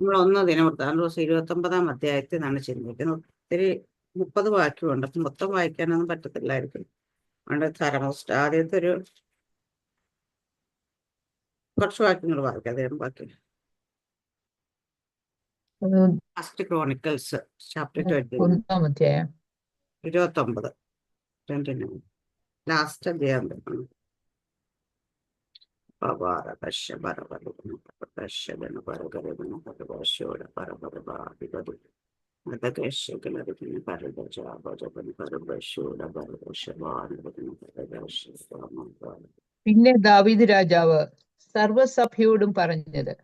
നമ്മൾ ഒന്ന് ദിനവൃത്താന്ത ദിവസം ഇരുപത്തൊമ്പതാം അധ്യായത്തിൽ നിന്നാണ് ചിന്തിക്കുന്നത്. ഒത്തിരി മുപ്പത് വാക്യമുണ്ട്. അപ്പം മൊത്തം വായിക്കാനൊന്നും പറ്റത്തില്ലായിരിക്കും. അതുകൊണ്ട് തരമോസ്റ്റ് ആദ്യത്തെ ഒരു കുറച്ച് വാക്യങ്ങൾ വായിക്കാം. അദ്ദേഹം ബാക്കി. ഫസ്റ്റ് ക്രോണിക്കൽസ് ചാപ്റ്റർ ട്വന്റി ഇരുപത്തൊമ്പത്. ട്വന്റി ലാസ്റ്റ് അധ്യായം. പിന്നെ ദാവീദ് രാജാവ് സർവസഭയോടും പറഞ്ഞത്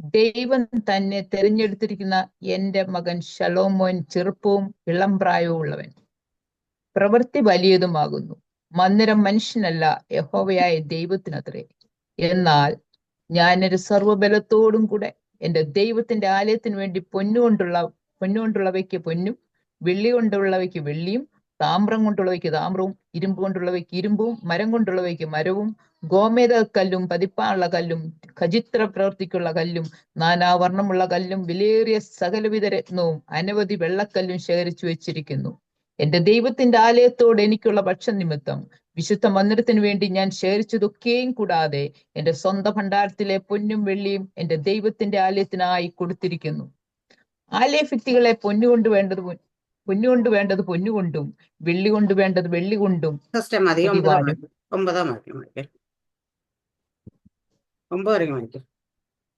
ദൈവം തന്നെ തിരഞ്ഞെടുത്തിരിക്കുന്ന എന്റെ മകൻ ശലോമോൻ ചെറുപ്പവും ഇളം പ്രായവും ഉള്ളവൻ. പ്രവൃത്തി വലിയതുമാകുന്നു. മന്ദിരം മനുഷ്യനല്ല യഹോവയായ ദൈവത്തിനത്രേ. എന്നാൽ ഞാനൊരു സർവബലത്തോടും കൂടെ എന്റെ ദൈവത്തിന്റെ ആലയത്തിന് വേണ്ടി പൊന്നുകൊണ്ടുള്ള പൊന്നുകൊണ്ടുള്ളവയ്ക്ക് പൊന്നും വെള്ളി കൊണ്ടുള്ളവയ്ക്ക് വെള്ളിയും താമ്രം കൊണ്ടുള്ളവയ്ക്ക് താമ്രവും ഇരുമ്പ് കൊണ്ടുള്ളവയ്ക്ക് ഇരുമ്പും മരം കൊണ്ടുള്ളവയ്ക്ക് മരവും ഗോമേത കല്ലും പതിപ്പാനുള്ള കല്ലും ഖചിത്ര പ്രവൃത്തിക്കുള്ള കല്ലും നാനാവർണമുള്ള കല്ലും വിലയേറിയ സകലവിധ രത്നവും അനവധി വെള്ളക്കല്ലും ശേഖരിച്ചു വെച്ചിരിക്കുന്നു. എന്റെ ദൈവത്തിന്റെ ആലയത്തോട് എനിക്കുള്ള പക്ഷ നിമിത്തം വിശുദ്ധ മന്ദിരത്തിന് വേണ്ടി ഞാൻ ശേഖരിച്ചതൊക്കെയും കൂടാതെ എന്റെ സ്വന്തം ഭണ്ഡാരത്തിലെ പൊന്നും വെള്ളിയും എന്റെ ദൈവത്തിന്റെ ആലയത്തിനായി കൊടുത്തിരിക്കുന്നു. ആലയ ഭിത്തികളെ പൊന്നുകൊണ്ട് വേണ്ടത് പൊന്നുകൊണ്ട് വേണ്ടത് പൊന്നുകൊണ്ടും വെള്ളി കൊണ്ട് വേണ്ടത് വെള്ളി കൊണ്ടും ഒമ്പതാം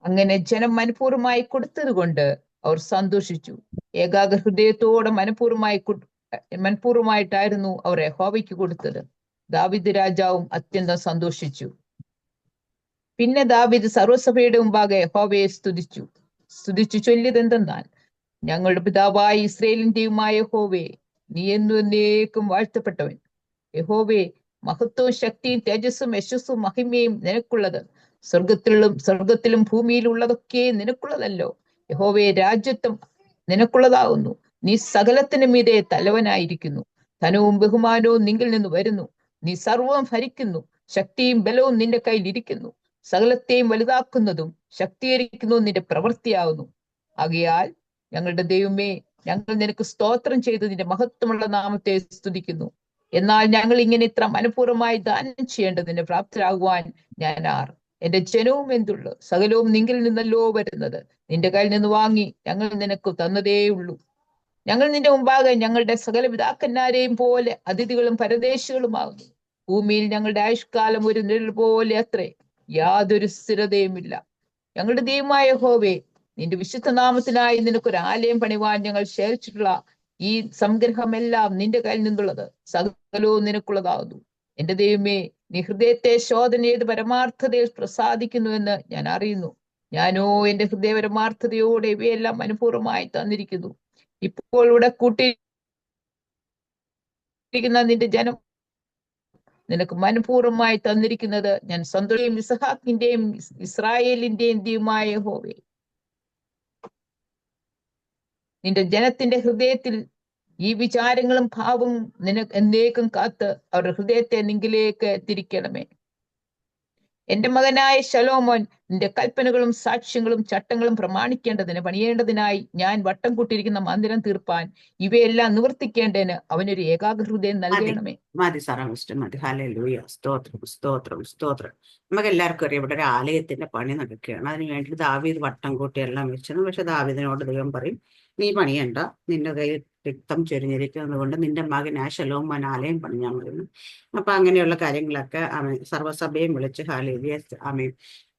അങ്ങനെ ജനം മനഃപൂർവമായി കൊടുത്തത് കൊണ്ട് അവർ സന്തോഷിച്ചു. ഏകാഗ്ര ഹൃദയത്തോടെ മനഃപൂർവമായി മനഃപൂർവമായിട്ടായിരുന്നു അവർ യഹോവയ്ക്ക് കൊടുത്തത്. ദാവിദ് രാജാവും അത്യന്തം സന്തോഷിച്ചു. പിന്നെ ദാവിദ് സർവസഭയുടെ മുമ്പാകെ യഹോവയെ സ്തുതിച്ചു. സ്തുതിച്ചു ചൊല്ലിയതെന്തെന്നാൽ ഞങ്ങളുടെ പിതാവായ ഇസ്രയേലിന്റെയുമായ യഹോവേ നീ എന്നു എന്നേക്കും വാഴ്ത്തപ്പെട്ടവൻ. യഹോവേ മഹത്വവും ശക്തിയും തേജസ്സും യശസ്സും മഹിമയും നിനക്കുള്ളത്. സ്വർഗത്തിലും സ്വർഗത്തിലും ഭൂമിയിലും ഉള്ളതൊക്കെ നിനക്കുള്ളതല്ലോ. യഹോവേ രാജ്യത്വം നിനക്കുള്ളതാകുന്നു നീ സകലത്തിനു മീതെ തലവനായിരിക്കുന്നു. ധനവും ബഹുമാനവും നിങ്കിൽ നിന്ന് വരുന്നു. നീ സർവവും ഭരിക്കുന്നു. ശക്തിയും ബലവും നിന്റെ കയ്യിൽ ഇരിക്കുന്നു. സകലത്തെയും വലുതാക്കുന്നതും ശക്തീകരിക്കുന്നതും നിന്റെ പ്രവൃത്തിയാവുന്നു. ആകയാൽ ഞങ്ങളുടെ ദൈവമേ ഞങ്ങൾ നിനക്ക് സ്തോത്രം ചെയ്ത് നിന്റെ മഹത്വമുള്ള നാമത്തെ സ്തുതിക്കുന്നു. എന്നാൽ ഞങ്ങൾ ഇങ്ങനെ ഇത്ര മനഃപൂർവമായി ദാനം ചെയ്യേണ്ടതിന് പ്രാപ്തരാകുവാൻ ഞാൻ ആർ? എന്റെ ജനവും എന്തുള്ളു? സകലവും നിങ്കിൽ നിന്നല്ലോ വരുന്നത്. നിന്റെ കയ്യിൽ നിന്ന് വാങ്ങി ഞങ്ങൾ നിനക്ക് തന്നതേയുള്ളൂ. ഞങ്ങൾ നിന്റെ മുമ്പാകെ ഞങ്ങളുടെ സകല പിതാക്കന്മാരെയും പോലെ അതിഥികളും പരദേശികളുമാകുന്നു. ഭൂമിയിൽ ഞങ്ങളുടെ ആയുഷ്കാലം ഒരു നിഴൽ പോലെ അത്രേ. യാതൊരു സ്ഥിരതയുമില്ല. ഞങ്ങളുടെ ദൈവമായ ഹോവേ നിന്റെ വിശുദ്ധ നാമത്തിനായി നിനക്കൊരു ആലയം പണിവാൻ ഞങ്ങൾ ശേഖരിച്ചിട്ടുള്ള ഈ സംഗ്രഹമെല്ലാം നിന്റെ കയ്യിൽ നിന്നുള്ളത് സകലവും നിനക്കുള്ളതാകുന്നു. എന്റെ ദൈവമേ നീ ഹൃദയത്തെ ശോധന ചെയ്ത് പരമാർത്ഥതയിൽ പ്രസാദിക്കുന്നുവെന്ന് ഞാൻ അറിയുന്നു. ഞാനോ എന്റെ ഹൃദയ പരമാർത്ഥതയോടെ ഇവയെല്ലാം അനുപൂർവമായി തന്നിരിക്കുന്നു. ഇപ്പോൾ ഇവിടെ കൂട്ടിയിരിക്കുന്ന നിന്റെ ജനം നിനക്ക് മനഃപൂർവമായി തന്നിരിക്കുന്നത് ഞാൻ സന്തോഷം ഇസഹാക്കിന്റെയും ഇസ്രായേലിന്റെയും ദൈവമായ ഹോവേ നിന്റെ ജനത്തിന്റെ ഹൃദയത്തിൽ ഈ വിചാരങ്ങളും ഭാവവും നിനക്ക് എന്നേക്കും കാത്ത് അവരുടെ ഹൃദയത്തെ നിങ്കിലേക്ക് തിരിക്കണമേ. എന്റെ മകനായ ശലോമോൻ നിന്റെ കൽപ്പനകളും സാക്ഷ്യങ്ങളും ചട്ടങ്ങളും പ്രമാണിക്കേണ്ടതിന് പണിയേണ്ടതിനായി ഞാൻ വട്ടം കൂട്ടിയിരിക്കുന്ന മന്ദിരം തീർപ്പാൻ ഇവയെല്ലാം നിവർത്തിക്കേണ്ടതിന് അവനൊരു ഏകാഗ്രഹൃദയം നൽകണമേ. മതി സ്തോത്രം സ്തോത്രം സ്തോത്രം. നമുക്ക് എല്ലാവർക്കും അറിയാം ഇവിടെ ഒരു ആലയത്തിന്റെ പണി നടക്കുകയാണ്. അതിന് വേണ്ടി ദാവീദ് വട്ടം കൂട്ടി എല്ലാം വെച്ചത് പക്ഷെ ദാവീദിനോട് ദൈവം പറയും നീ പണിയണ്ട. നിന്റെ കയ്യിൽ രക്തം ചൊരിഞ്ഞിരിക്കുന്നത് കൊണ്ട് നിന്റെ മകനായ ശലോമോൻ ആലയം പണിഞ്ഞാൽ മതി അപ്പൊ അങ്ങനെയുള്ള കാര്യങ്ങളൊക്കെ അവൻ സർവസഭയും വിളിച്ച് ഹാലേലിയ ആമേൻ.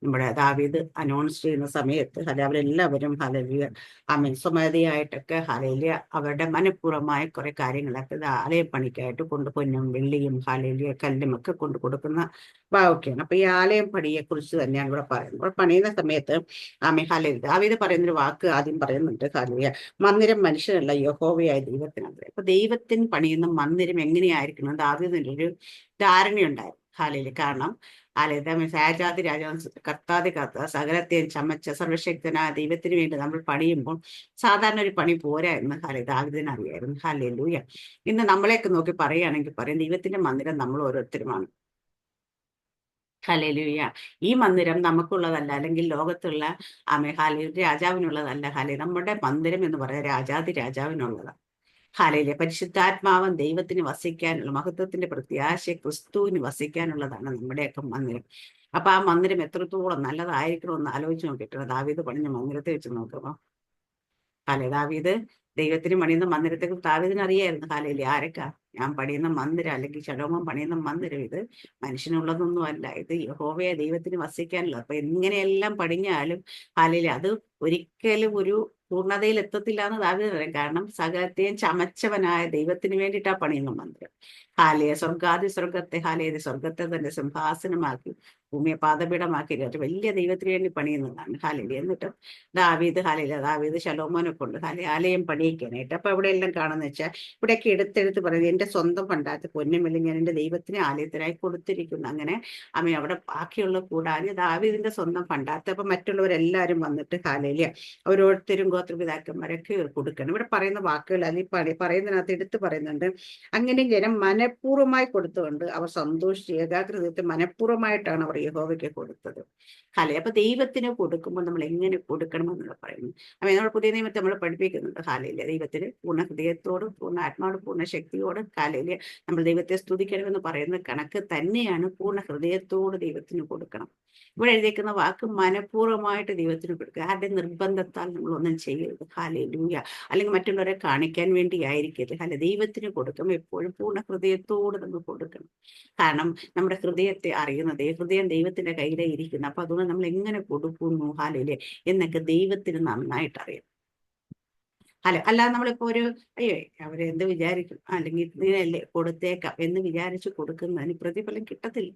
നമ്മുടെ ദാവീദ് അനൗൺസ് ചെയ്യുന്ന സമയത്ത് അല്ലെ അവരെല്ലാവരും ഹലലിയ ആമേൻ. സ്വമേധയായിട്ടൊക്കെ ഹലലിയ അവരുടെ മനഃപൂർവമായ കുറെ കാര്യങ്ങളൊക്കെ ഇത് ആലയ പണിക്കായിട്ട് കൊണ്ട് പൊന്നും വെള്ളിയും ഹലലിയ കല്ലും ഒക്കെ കൊണ്ട് കൊടുക്കുന്ന ഭാവൊക്കെയാണ് അപ്പൊ ഈ ആലയം പണിയെ കുറിച്ച് തന്നെയാണ് ഇവിടെ പറയുന്നത്. ഇവിടെ പണിയുന്ന സമയത്ത് ആമി ഹലേൽ ദാവീദ് പറയുന്നൊരു വാക്ക് ആദ്യം പറയുന്നുണ്ട് ഹലിയ മന്ദിരം മനുഷ്യനല്ല യഹോവയായ ദൈവത്തിനാണ്. അപ്പൊ ദൈവത്തിന് പണിയുന്ന മന്ദിരം എങ്ങനെയായിരിക്കണം? ദാവീദിനൊരു ധാരണയുണ്ടായിരുന്നു ഹാലയിൽ കാരണം ആലയത്തെ സാജാതി രാജാവ് കർത്താതി കർത്ത സകലത്തെയും ചമച്ച സർവശക്തനായ ദൈവത്തിന് വേണ്ടി നമ്മൾ പണിയുമ്പോൾ സാധാരണ ഒരു പണി പോരാ എന്ന് ഹാലേ ദാവിദിന് അറിയായിരുന്നു. ഹാലേ ലൂയ ഇന്ന് നമ്മളെയൊക്കെ നോക്കി പറയുകയാണെങ്കിൽ പറയും ദൈവത്തിന്റെ മന്ദിരം നമ്മൾ ഓരോരുത്തരുമാണ്. ഹല്ലേലൂയ. ഈ മന്ദിരം നമുക്കുള്ളതല്ല അല്ലെങ്കിൽ ലോകത്തുള്ള ആമേ ഹാലി രാജാവിനുള്ളതല്ല. ഹാലി നമ്മുടെ മന്ദിരം എന്ന് പറയുന്നത് രാജാതി രാജാവിനുള്ളതാണ്. ഹാലയിലെ പരിശുദ്ധാത്മാവൻ ദൈവത്തിന് വസിക്കാനുള്ള മഹത്വത്തിന്റെ പ്രത്യാശ ക്രിസ്തുവിന് വസിക്കാനുള്ളതാണ് നമ്മുടെയൊക്കെ മന്ദിരം. അപ്പൊ ആ മന്ദിരം എത്രത്തോളം നല്ലതായിരിക്കണം എന്ന് ആലോചിച്ച് നോക്കിയിട്ടുണ്ട്. ദാവീദ് പണിഞ്ഞ മന്ദിരത്തെ വെച്ച് നോക്കുമ്പോ ഹാലെ ദാവീദ്. ദൈവത്തിന് പണിയുന്ന മന്ദിരത്തെ കുറിച്ച് അറിയായിരുന്നു കാലയിലെ ആരൊക്കെ? ഞാൻ പണിയുന്ന മന്ദിരം അല്ലെങ്കിൽ ശലോമം പണിയുന്ന മന്ദിരം ഇത് മനുഷ്യനുള്ളതൊന്നും അല്ല. ഇത് യഹോവയെ ദൈവത്തിന് വസിക്കാനുള്ള അപ്പൊ എങ്ങനെയെല്ലാം പണിഞ്ഞാലും കാലയിലെ അത് ഒരിക്കലും ഒരു പൂർണതയിൽ എത്തത്തില്ല എന്ന് ദാവീദ് പറയും. കാരണം സകലത്തെയും ചമച്ചവനായ ദൈവത്തിന് വേണ്ടിയിട്ടാ പണിയുന്ന മന്ദിരം. ഹാലയെ സ്വർഗാദി സ്വർഗത്തെ ഹാലയെ സ്വർഗത്തെ തന്നെ സിംഹാസനമാക്കി ഭൂമിയെ പാദപീഠമാക്കി ഒരു വലിയ ദൈവത്തിന് വേണ്ടി പണിയുന്നതാണ്. ഹാലയിൽ എന്നിട്ടും ദാവീദ് ഹാലയില ദാവീദ് ശലോമോനെ കൊണ്ട് ഹാലി ആലയം പണിയിക്കാനായിട്ട് അപ്പൊ അവിടെ എല്ലാം കാണുന്ന വെച്ചാൽ ഇവിടെയൊക്കെ എടുത്തെടുത്ത് പറയുന്നത് എന്റെ സ്വന്തം പണ്ടാത്ത പൊന്നുമില്ല ഞാൻ എന്റെ ദൈവത്തിന് ആലയത്തിനായി കൊടുത്തിരിക്കുന്നു. അങ്ങനെ അമ്മ അവിടെ ബാക്കിയുള്ള കൂടാതെ ദാവീദിന്റെ സ്വന്തം പണ്ടാത്ത അപ്പൊ മറ്റുള്ളവരെല്ലാരും വന്നിട്ട് ഹാലയില ഓരോരുത്തരും ഗോത്രപിതാക്കന്മാരൊക്കെ കൊടുക്കണം. ഇവിടെ പറയുന്ന വാക്കുകൾ അല്ലെങ്കിൽ പറയുന്നതിനകത്ത് എടുത്ത് പറയുന്നുണ്ട്. അങ്ങനെ ജനം മനഃപൂർവമായി കൊടുത്തുകൊണ്ട് അവർ സന്തോഷിച്ച് ഏകാഗ്രതത്തെ മനഃപൂർവമായിട്ടാണ് അവർ യഹോവയ്ക്ക് കൊടുത്തത്. ഹാലെ അപ്പൊ ദൈവത്തിന് കൊടുക്കുമ്പോൾ നമ്മൾ എങ്ങനെ കൊടുക്കണമെന്നുള്ള പറയുന്നു. അപ്പൊ നമ്മൾ പുതിയ നിയമത്തെ നമ്മൾ പഠിപ്പിക്കുന്നുണ്ട്. ഹാലയിലെ ദൈവത്തിന് പൂർണ ഹൃദയത്തോടും പൂർണ ആത്മാവോടും പൂർണ ശക്തിയോടും ഹാലയിലെ നമ്മൾ ദൈവത്തെ സ്തുതിക്കണമെന്ന് പറയുന്ന കണക്ക് തന്നെയാണ് പൂർണ ഹൃദയത്തോട് ദൈവത്തിന് കൊടുക്കണം. ഇവിടെ എഴുതിയേക്കുന്ന വാക്ക് മനഃപൂർവമായിട്ട് ദൈവത്തിന് കൊടുക്കുക. ആരുടെ നിർബന്ധത്താൽ നമ്മൾ ഒന്നും ചെയ്യരുത്. ഹാലേ അല്ലെങ്കിൽ മറ്റുള്ളവരെ കാണിക്കാൻ വേണ്ടി ആയിരിക്കരുത് ഹല ദൈവത്തിന് കൊടുക്കുമ്പോൾ എപ്പോഴും പൂർണ ഹൃദയത്തോട് നമ്മൾ കൊടുക്കണം. കാരണം നമ്മുടെ ഹൃദയത്തെ അറിയുന്നത് ഹൃദയം ദൈവത്തിന്റെ കയ്യിലേ ഇരിക്കുന്നു. അപ്പൊ അതുകൊണ്ട് നമ്മൾ എങ്ങനെ കൊടുക്കുന്നു? ഹാലയിലെ എന്നൊക്കെ ദൈവത്തിന് നന്നായിട്ട് അറിയാം അല്ല അല്ലാതെ നമ്മളിപ്പോ ഒരു അയ്യോ അവരെന്ത് വിചാരിക്കും? അല്ലെങ്കിൽ ഇതിനല്ലേ കൊടുത്തേക്കാം എന്ന് വിചാരിച്ച് കൊടുക്കുന്നതിന് പ്രതിഫലം കിട്ടത്തില്ല.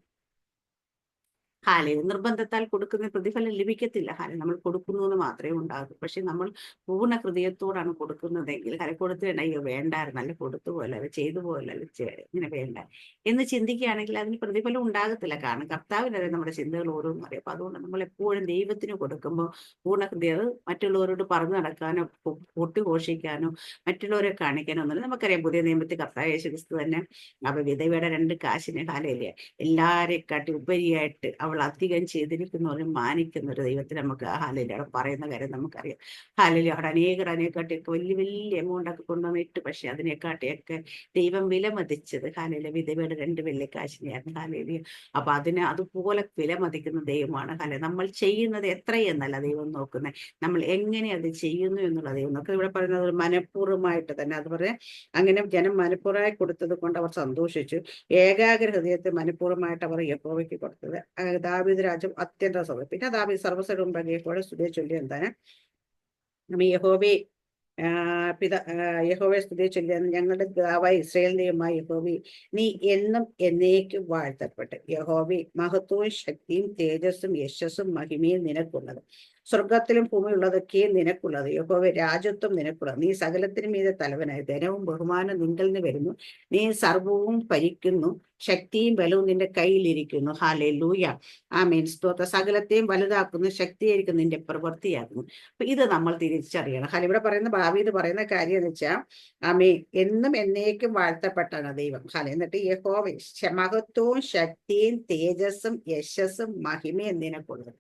ഹാലെ നിർബന്ധത്താൽ കൊടുക്കുന്ന പ്രതിഫലം ലഭിക്കത്തില്ല. ഹാലെ നമ്മൾ കൊടുക്കുന്നു എന്ന് മാത്രമേ ഉണ്ടാകൂ. പക്ഷെ നമ്മൾ പൂർണ ഹൃദയത്തോടാണ് കൊടുക്കുന്നതെങ്കിൽ ഹാലെ കൊടുത്തിട്ട് അയ്യോ വേണ്ടായിരുന്നു. അല്ലെ കൊടുത്തു പോലെ അല്ലെ ചെയ്തു പോലെ അല്ലെ ഇങ്ങനെ വേണ്ട. എന്ന് ചിന്തിക്കുകയാണെങ്കിൽ അതിന് പ്രതിഫലം ഉണ്ടാകത്തില്ല. കാരണം കർത്താവിനെ നമ്മുടെ ചിന്തകൾ ഓരോന്നും അറിയാം. അപ്പൊ അതുകൊണ്ട് നമ്മൾ എപ്പോഴും ദൈവത്തിന് കൊടുക്കുമ്പോൾ പൂർണ ഹൃദയം മറ്റുള്ളവരോട് പറഞ്ഞു നടക്കാനോ പൊട്ടി ഘോഷിക്കാനോ മറ്റുള്ളവരെ കാണിക്കാനോ ഒന്നുമില്ല. നമുക്കറിയാം പുതിയ നിയമത്തിൽ കർത്താവ് യേശു ക്രിസ്തു തന്നെ അപ്പൊ വിധവയുടെ രണ്ട് കാശിന് ഹാലയില്ല എല്ലാരെക്കാട്ടി ഉപരിയായിട്ട് അവൾ അധികം ചെയ്തിരിക്കുന്നവരും മാനിക്കുന്ന ഒരു ദൈവത്തിന് നമുക്ക് ഹാലയിൽ അവിടെ പറയുന്ന കാര്യം നമുക്കറിയാം. ഹാലയിൽ അവിടെ അനേകർ അനേകാട്ടിയൊക്കെ വലിയ വലിയ എമൗണ്ട് ഒക്കെ കൊണ്ടുവന്നിട്ട് പക്ഷെ അതിനെക്കാട്ടിയൊക്കെ ദൈവം വിലമതിച്ചത് ഹാലയിലെ വിധവയുടെ രണ്ട് വെള്ളിക്കാശിനെയായിരുന്നു ഹാലയിൽ അപ്പൊ അതിന് അതുപോലെ വിലമതിക്കുന്ന ദൈവമാണ് ഹാല നമ്മൾ ചെയ്യുന്നത് എത്രയെന്നല്ല ദൈവം നോക്കുന്നത് നമ്മൾ എങ്ങനെ അത് ചെയ്യുന്നു എന്നുള്ള ദൈവം നോക്കുന്നത് ഇവിടെ പറയുന്നത് മനഃപൂർവമായിട്ട് തന്നെ അത് പറയാം. അങ്ങനെ ജനം മനഃപൂർവമായി കൊടുത്തത് കൊണ്ട് അവർ സന്തോഷിച്ചു. ഏകാഗ്ര ഹൃദയത്തെ മനഃപൂർവമായിട്ട് അവർ യഹോവയ്ക്ക് കൊടുത്തത്. ദാവീദ് അത്യന്ത സൗകര്യം പിന്നെ ദാവീദ് കൂടെ സ്തുതിയെ ചൊല്ലി എന്താണ്? നമ്മ യഹോബി പിത യഹോബെ സ്തുതിയെ ചൊല്ലി ഞങ്ങളുടെ ദാവായ ഇസ്രയേലിനെയുമായി യഹോബി നീ എന്നും എന്നേക്കും വാഴ്ത്തപ്പെട്ട്. യഹോബി മഹത്വവും ശക്തിയും തേജസ്സും യശസ്സും മഹിമയും നിനക്കുള്ളത്. സ്വർഗത്തിലും ഭൂമിയുള്ളതൊക്കെയും നിനക്കുള്ളത്. യഹോവ രാജ്യത്വം നിനക്കുള്ളത്. നീ സകലത്തിനും മീതെ തലവനായി. ധനവും ബഹുമാനം നിങ്കൽ നിന്ന് വരുന്നു. നീ സർവവും ഭരിക്കുന്നു. ശക്തിയും ബലവും നിന്റെ കയ്യിലിരിക്കുന്നു ഹാലെ ലൂയ ആ മീൻ സ്തോത്ര. സകലത്തെയും വലുതാക്കുന്നു ശക്തിയായിരിക്കും നിന്റെ പ്രവൃത്തിയാക്കുന്നു. അപ്പൊ ഇത് നമ്മൾ തിരിച്ചറിയണം. ഹാല ഇവിടെ പറയുന്ന ഭാവി ഇത് പറയുന്ന കാര്യം എന്ന് വെച്ചാൽ ആമേ എന്നും എന്നേക്കും വാഴ്ത്തപ്പെട്ടാണ് ദൈവം. ഹാല എന്നിട്ട് യഹോവ മഹത്വവും ശക്തിയും തേജസ്സും യശസ്സും മഹിമയും നിനക്കുള്ളത്.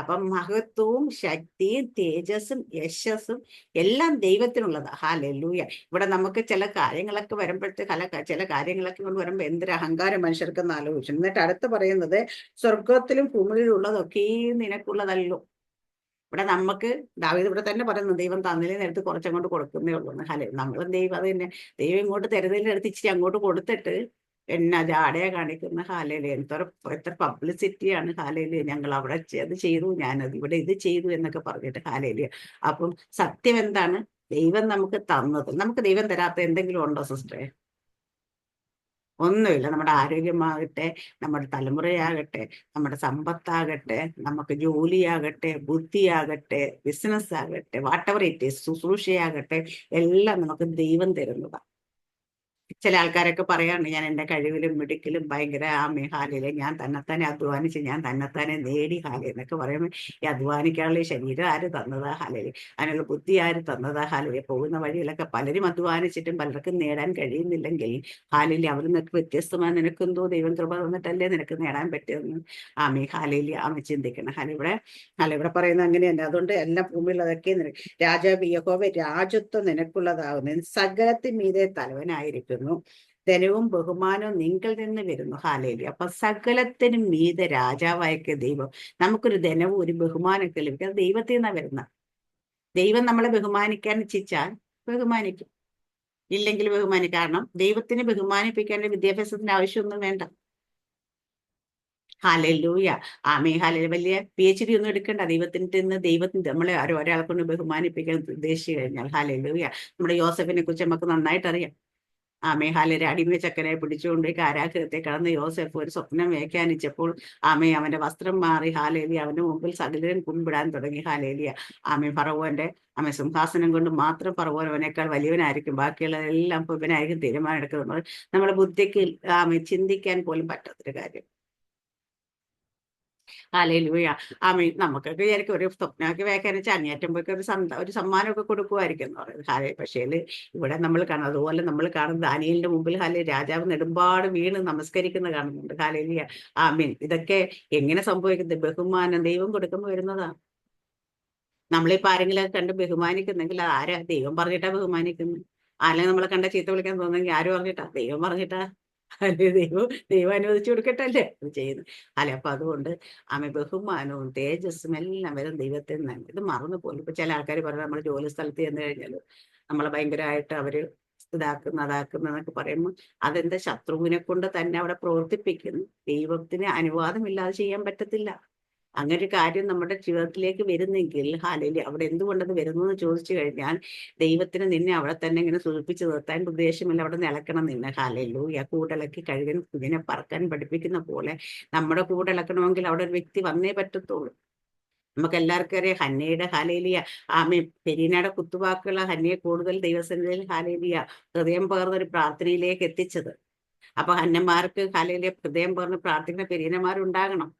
അപ്പം മഹത്വവും ശക്തിയും തേജസ്സും യശസ്സും എല്ലാം ദൈവത്തിനുള്ളതാ. ഹാലൂയ ഇവിടെ നമുക്ക് ചില കാര്യങ്ങളൊക്കെ വരുമ്പോഴത്തെ കല ചില കാര്യങ്ങളൊക്കെ കൊണ്ട് വരുമ്പോൾ എന്തൊരു അഹങ്കാരം മനുഷ്യർക്കെന്ന് ആലോചിച്ചു. എന്നിട്ട് അടുത്ത് പറയുന്നത് സ്വർഗത്തിലും ഭൂമിയിലും ഉള്ളതൊക്കെയും നിനക്കുള്ളതല്ലോ. ഇവിടെ നമുക്ക് ദാവീദ് ഇവിടെ തന്നെ പറയുന്നു ദൈവം തന്നില്ലേ നേരത്ത് കുറച്ചങ്ങോട്ട് കൊടുക്കുന്നേ ഉള്ളൂ ഹലേ നമ്മളും ദൈവം അത് തന്നെ. ദൈവം ഇങ്ങോട്ട് തരുന്നതിലെടുത്ത് ഇച്ചിരി അങ്ങോട്ട് കൊടുത്തിട്ട് എന്നാ ജാടയെ കാണിക്കുന്ന ഹാലയിലെ എത്ര എത്ര പബ്ലിസിറ്റിയാണ് ഹാലയിൽ ഞങ്ങൾ അവിടെ അത് ചെയ്തു. ഞാനത് ഇവിടെ ഇത് ചെയ്തു എന്നൊക്കെ പറഞ്ഞിട്ട് ഹാലയിൽ അപ്പം സത്യം എന്താണ്? ദൈവം നമുക്ക് തന്നത്. നമുക്ക് ദൈവം തരാത്ത എന്തെങ്കിലും ഉണ്ടോ സിസ്റ്ററെ ഒന്നുമില്ല. നമ്മുടെ ആരോഗ്യമാകട്ടെ നമ്മുടെ തലമുറയാകട്ടെ നമ്മുടെ സമ്പത്താകട്ടെ നമുക്ക് ജോലിയാകട്ടെ ബുദ്ധിയാകട്ടെ ബിസിനസ് ആകട്ടെ വാട്ടവർ ഇറ്റ് ശുശ്രൂഷയാകട്ടെ എല്ലാം നമുക്ക് ദൈവം തരുന്നതാണ് ചില ആൾക്കാരൊക്കെ പറയാറുണ്ട് ഞാൻ എന്റെ കഴിവിലും മിടുക്കിലും ഭയങ്കര ആ ഹാലിൽ ഞാൻ തന്നെത്താനെ അധ്വാനിച്ച് ഞാൻ തന്നെത്താനെ നേടി ഹാലി എന്നൊക്കെ പറയുമ്പോൾ ഈ അധ്വാനിക്കാനുള്ള ശരീരം ആര് തന്നതാ ഹാലയിൽ അതിനുള്ള ബുദ്ധി ആര് തന്നതാ ഹാലയിൽ പോകുന്ന വഴിയിലൊക്കെ പലരും അധ്വാനിച്ചിട്ടും പലർക്കും നേടാൻ കഴിയുന്നില്ലെങ്കിൽ ഹാലയിൽ അവർ നിനക്ക് വ്യത്യസ്തമായി നിനക്കെന്തോ ദൈവം കൃപ തന്നിട്ടല്ലേ നിനക്ക് നേടാൻ പറ്റിയെന്ന് ആമേ ഹാലയിൽ ആമ ചിന്തിക്കണം. ഹാല ഇവിടെ ഹാല ഇവിടെ പറയുന്നത് അങ്ങനെയല്ല. അതുകൊണ്ട് എല്ലാ ഭൂമിയിലുള്ളതൊക്കെ നിനക്ക് രാജാവ് യഹോവ രാജ്യത്വം നിനക്കുള്ളതാകുന്നു സകലത്തിൻ മീതെ തലവനായിരിക്കുന്നു ധനവും ബഹുമാനവും നിങ്ങൾ നിന്ന് വരുന്നു. ഹാലേലി അപ്പൊ സകലത്തിനും മീത രാജാവായൊക്കെ ദൈവം. നമുക്കൊരു ധനവും ഒരു ബഹുമാനമൊക്കെ ലഭിക്കും. അത് ദൈവത്തിൽ നിന്നാണ് വരുന്നത് ദൈവം നമ്മളെ ബഹുമാനിക്കാൻ ഇച്ഛിച്ചാൽ ബഹുമാനിക്കും. ഇല്ലെങ്കിൽ ബഹുമാനിക്കും. കാരണം ദൈവത്തിന് ബഹുമാനിപ്പിക്കാൻ വിദ്യാഭ്യാസത്തിന്റെ ആവശ്യമൊന്നും വേണ്ട. ഹാലൂയ ആമേ ഹാല വലിയ പി എച്ച് ഡി ഒന്നും എടുക്കണ്ട. ദൈവത്തിന്റെ നിന്ന് ദൈവത്തിന് നമ്മളെ ഒരാളെ കൊണ്ട് ബഹുമാനിപ്പിക്കാൻ ഉദ്ദേശിച്ചു കഴിഞ്ഞാൽ. ഹാലൂയ നമ്മുടെ യോസഫിനെ കുറിച്ച് നമുക്ക് നന്നായിട്ട് അറിയാം ആമേ ഹാലരെ അടിമ ചക്കനെ പിടിച്ചുകൊണ്ട് കാരാഗ്രഹത്തെ കടന്ന് യോസെഫ് ഒരു സ്വപ്നം വ്യാഖ്യാനിച്ചപ്പോൾ ആമേ അവന്റെ വസ്ത്രം മാറി. ഹാലേലി അവന്റെ മുമ്പിൽ സകലരും കുമ്പിടാൻ തുടങ്ങി. ഹാലേലിയ. ആമേ പറവോന്റെ ആമേ സിംഹാസനം കൊണ്ട് മാത്രം പറവോൻ അവനേക്കാൾ വലിയവനായിരിക്കും. ബാക്കിയുള്ളതെല്ലാം ഇവനായിരിക്കും തീരുമാനം എടുക്കുന്നത്. നമ്മുടെ ബുദ്ധിക്ക് ആമേ ചിന്തിക്കാൻ പോലും പറ്റാത്തൊരു കാര്യം. ഹാലേലൂയ ആമേ നമുക്കൊക്കെ വിചാരിക്കും ഒരു സ്വപ്നമൊക്കെ വ്യാഖ്യാനിച്ച് അങ്ങേറ്റം പോയി ഒരു സന്ത ഒരു സമ്മാനമൊക്കെ കൊടുക്കുമായിരിക്കും എന്ന് പറയുന്നത് ഹാലേ പക്ഷേ ഇവിടെ നമ്മൾ കാണുന്നത് അതുപോലെ നമ്മൾ കാണുന്നത് ദാനിയലിന്റെ മുമ്പിൽ ഹാലേ രാജാവ് നെടുമ്പാട് വീണ് നമസ്കരിക്കുന്ന കാണുന്നുണ്ട്. ഹാലേലിയ. ആമീൻ ഇതൊക്കെ എങ്ങനെ സംഭവിക്കുന്നത്? ബഹുമാനം ദൈവം കൊടുക്കുമ്പോൾ വരുന്നതാ. നമ്മളിപ്പോ ആരെങ്കിലും കണ്ട് ബഹുമാനിക്കുന്നെങ്കിൽ ആരാ ദൈവം പറഞ്ഞിട്ടാ ബഹുമാനിക്കുന്നത് ആരെങ്കിലും നമ്മളെ കണ്ട ചീത്ത വിളിക്കാൻ തോന്നുന്നെങ്കിൽ ആര് പറഞ്ഞിട്ടാ? ദൈവം പറഞ്ഞിട്ടാ. അല്ലെ? ദൈവം ദൈവം അനുവദിച്ചു കൊടുക്കട്ടല്ലേ? അത് ചെയ്യുന്നു. അല്ലെ? അപ്പൊ അതുകൊണ്ട് ആമ ബഹുമാനവും തേജസ്സും എല്ലാം വരും ദൈവത്തിൽ നിന്നാണ് ഇത് മറന്നു പോലും ഇപ്പൊ ചില ആൾക്കാർ പറയുന്നത് നമ്മൾ ജോലി സ്ഥലത്ത് ചെന്ന് കഴിഞ്ഞാൽ നമ്മളെ ഭയങ്കരമായിട്ട് അവർ ഇതാക്കുന്ന അതാക്കുന്ന എന്നൊക്കെ പറയുമ്പോൾ അതെന്താ? ശത്രുവിനെ കൊണ്ട് തന്നെ അവിടെ പ്രവർത്തിപ്പിക്കുന്നു. ദൈവത്തിന് അനുവാദമില്ലാതെ ചെയ്യാൻ പറ്റത്തില്ല. അങ്ങനെ ഒരു കാര്യം നമ്മുടെ ജീവിതത്തിലേക്ക് വരുന്നെങ്കിൽ ഹാലലി അവിടെ എന്തുകൊണ്ടത് വരുന്നു എന്ന് ചോദിച്ചു കഴിഞ്ഞാൽ ദൈവത്തിന് നിന്നെ അവിടെ തന്നെ ഇങ്ങനെ സൂചിപ്പിച്ചു നിർത്താൻ ഉദ്ദേശമില്ല അവിടെ നിലക്കണം നിന്നെ. ഹാലല്ലു ആ കൂടിളക്കി കഴുകൻ ഇതിനെ പറക്കാൻ പഠിപ്പിക്കുന്ന പോലെ നമ്മുടെ കൂടിളക്കണമെങ്കിൽ അവിടെ ഒരു വ്യക്തി വന്നേ പറ്റത്തുള്ളൂ. നമുക്ക് എല്ലാവർക്കും അറിയാം ഹന്നയുടെ ഹാലേലിയ. ആമ പെരീനയുടെ കുത്തുവാക്കുള്ള ഹന്നയെ കൂടുതൽ ദൈവസന്നിധിയിൽ ഹാലേലിയ ഹൃദയം പകർന്ന ഒരു പ്രാർത്ഥനയിലേക്ക് എത്തിച്ചത്. അപ്പൊ ഹന്നന്മാർക്ക് ഹാലേലിയ ഹൃദയം പകർന്ന് പ്രാർത്ഥിക്കുന്ന പെരീനന്മാരുണ്ടാകണം.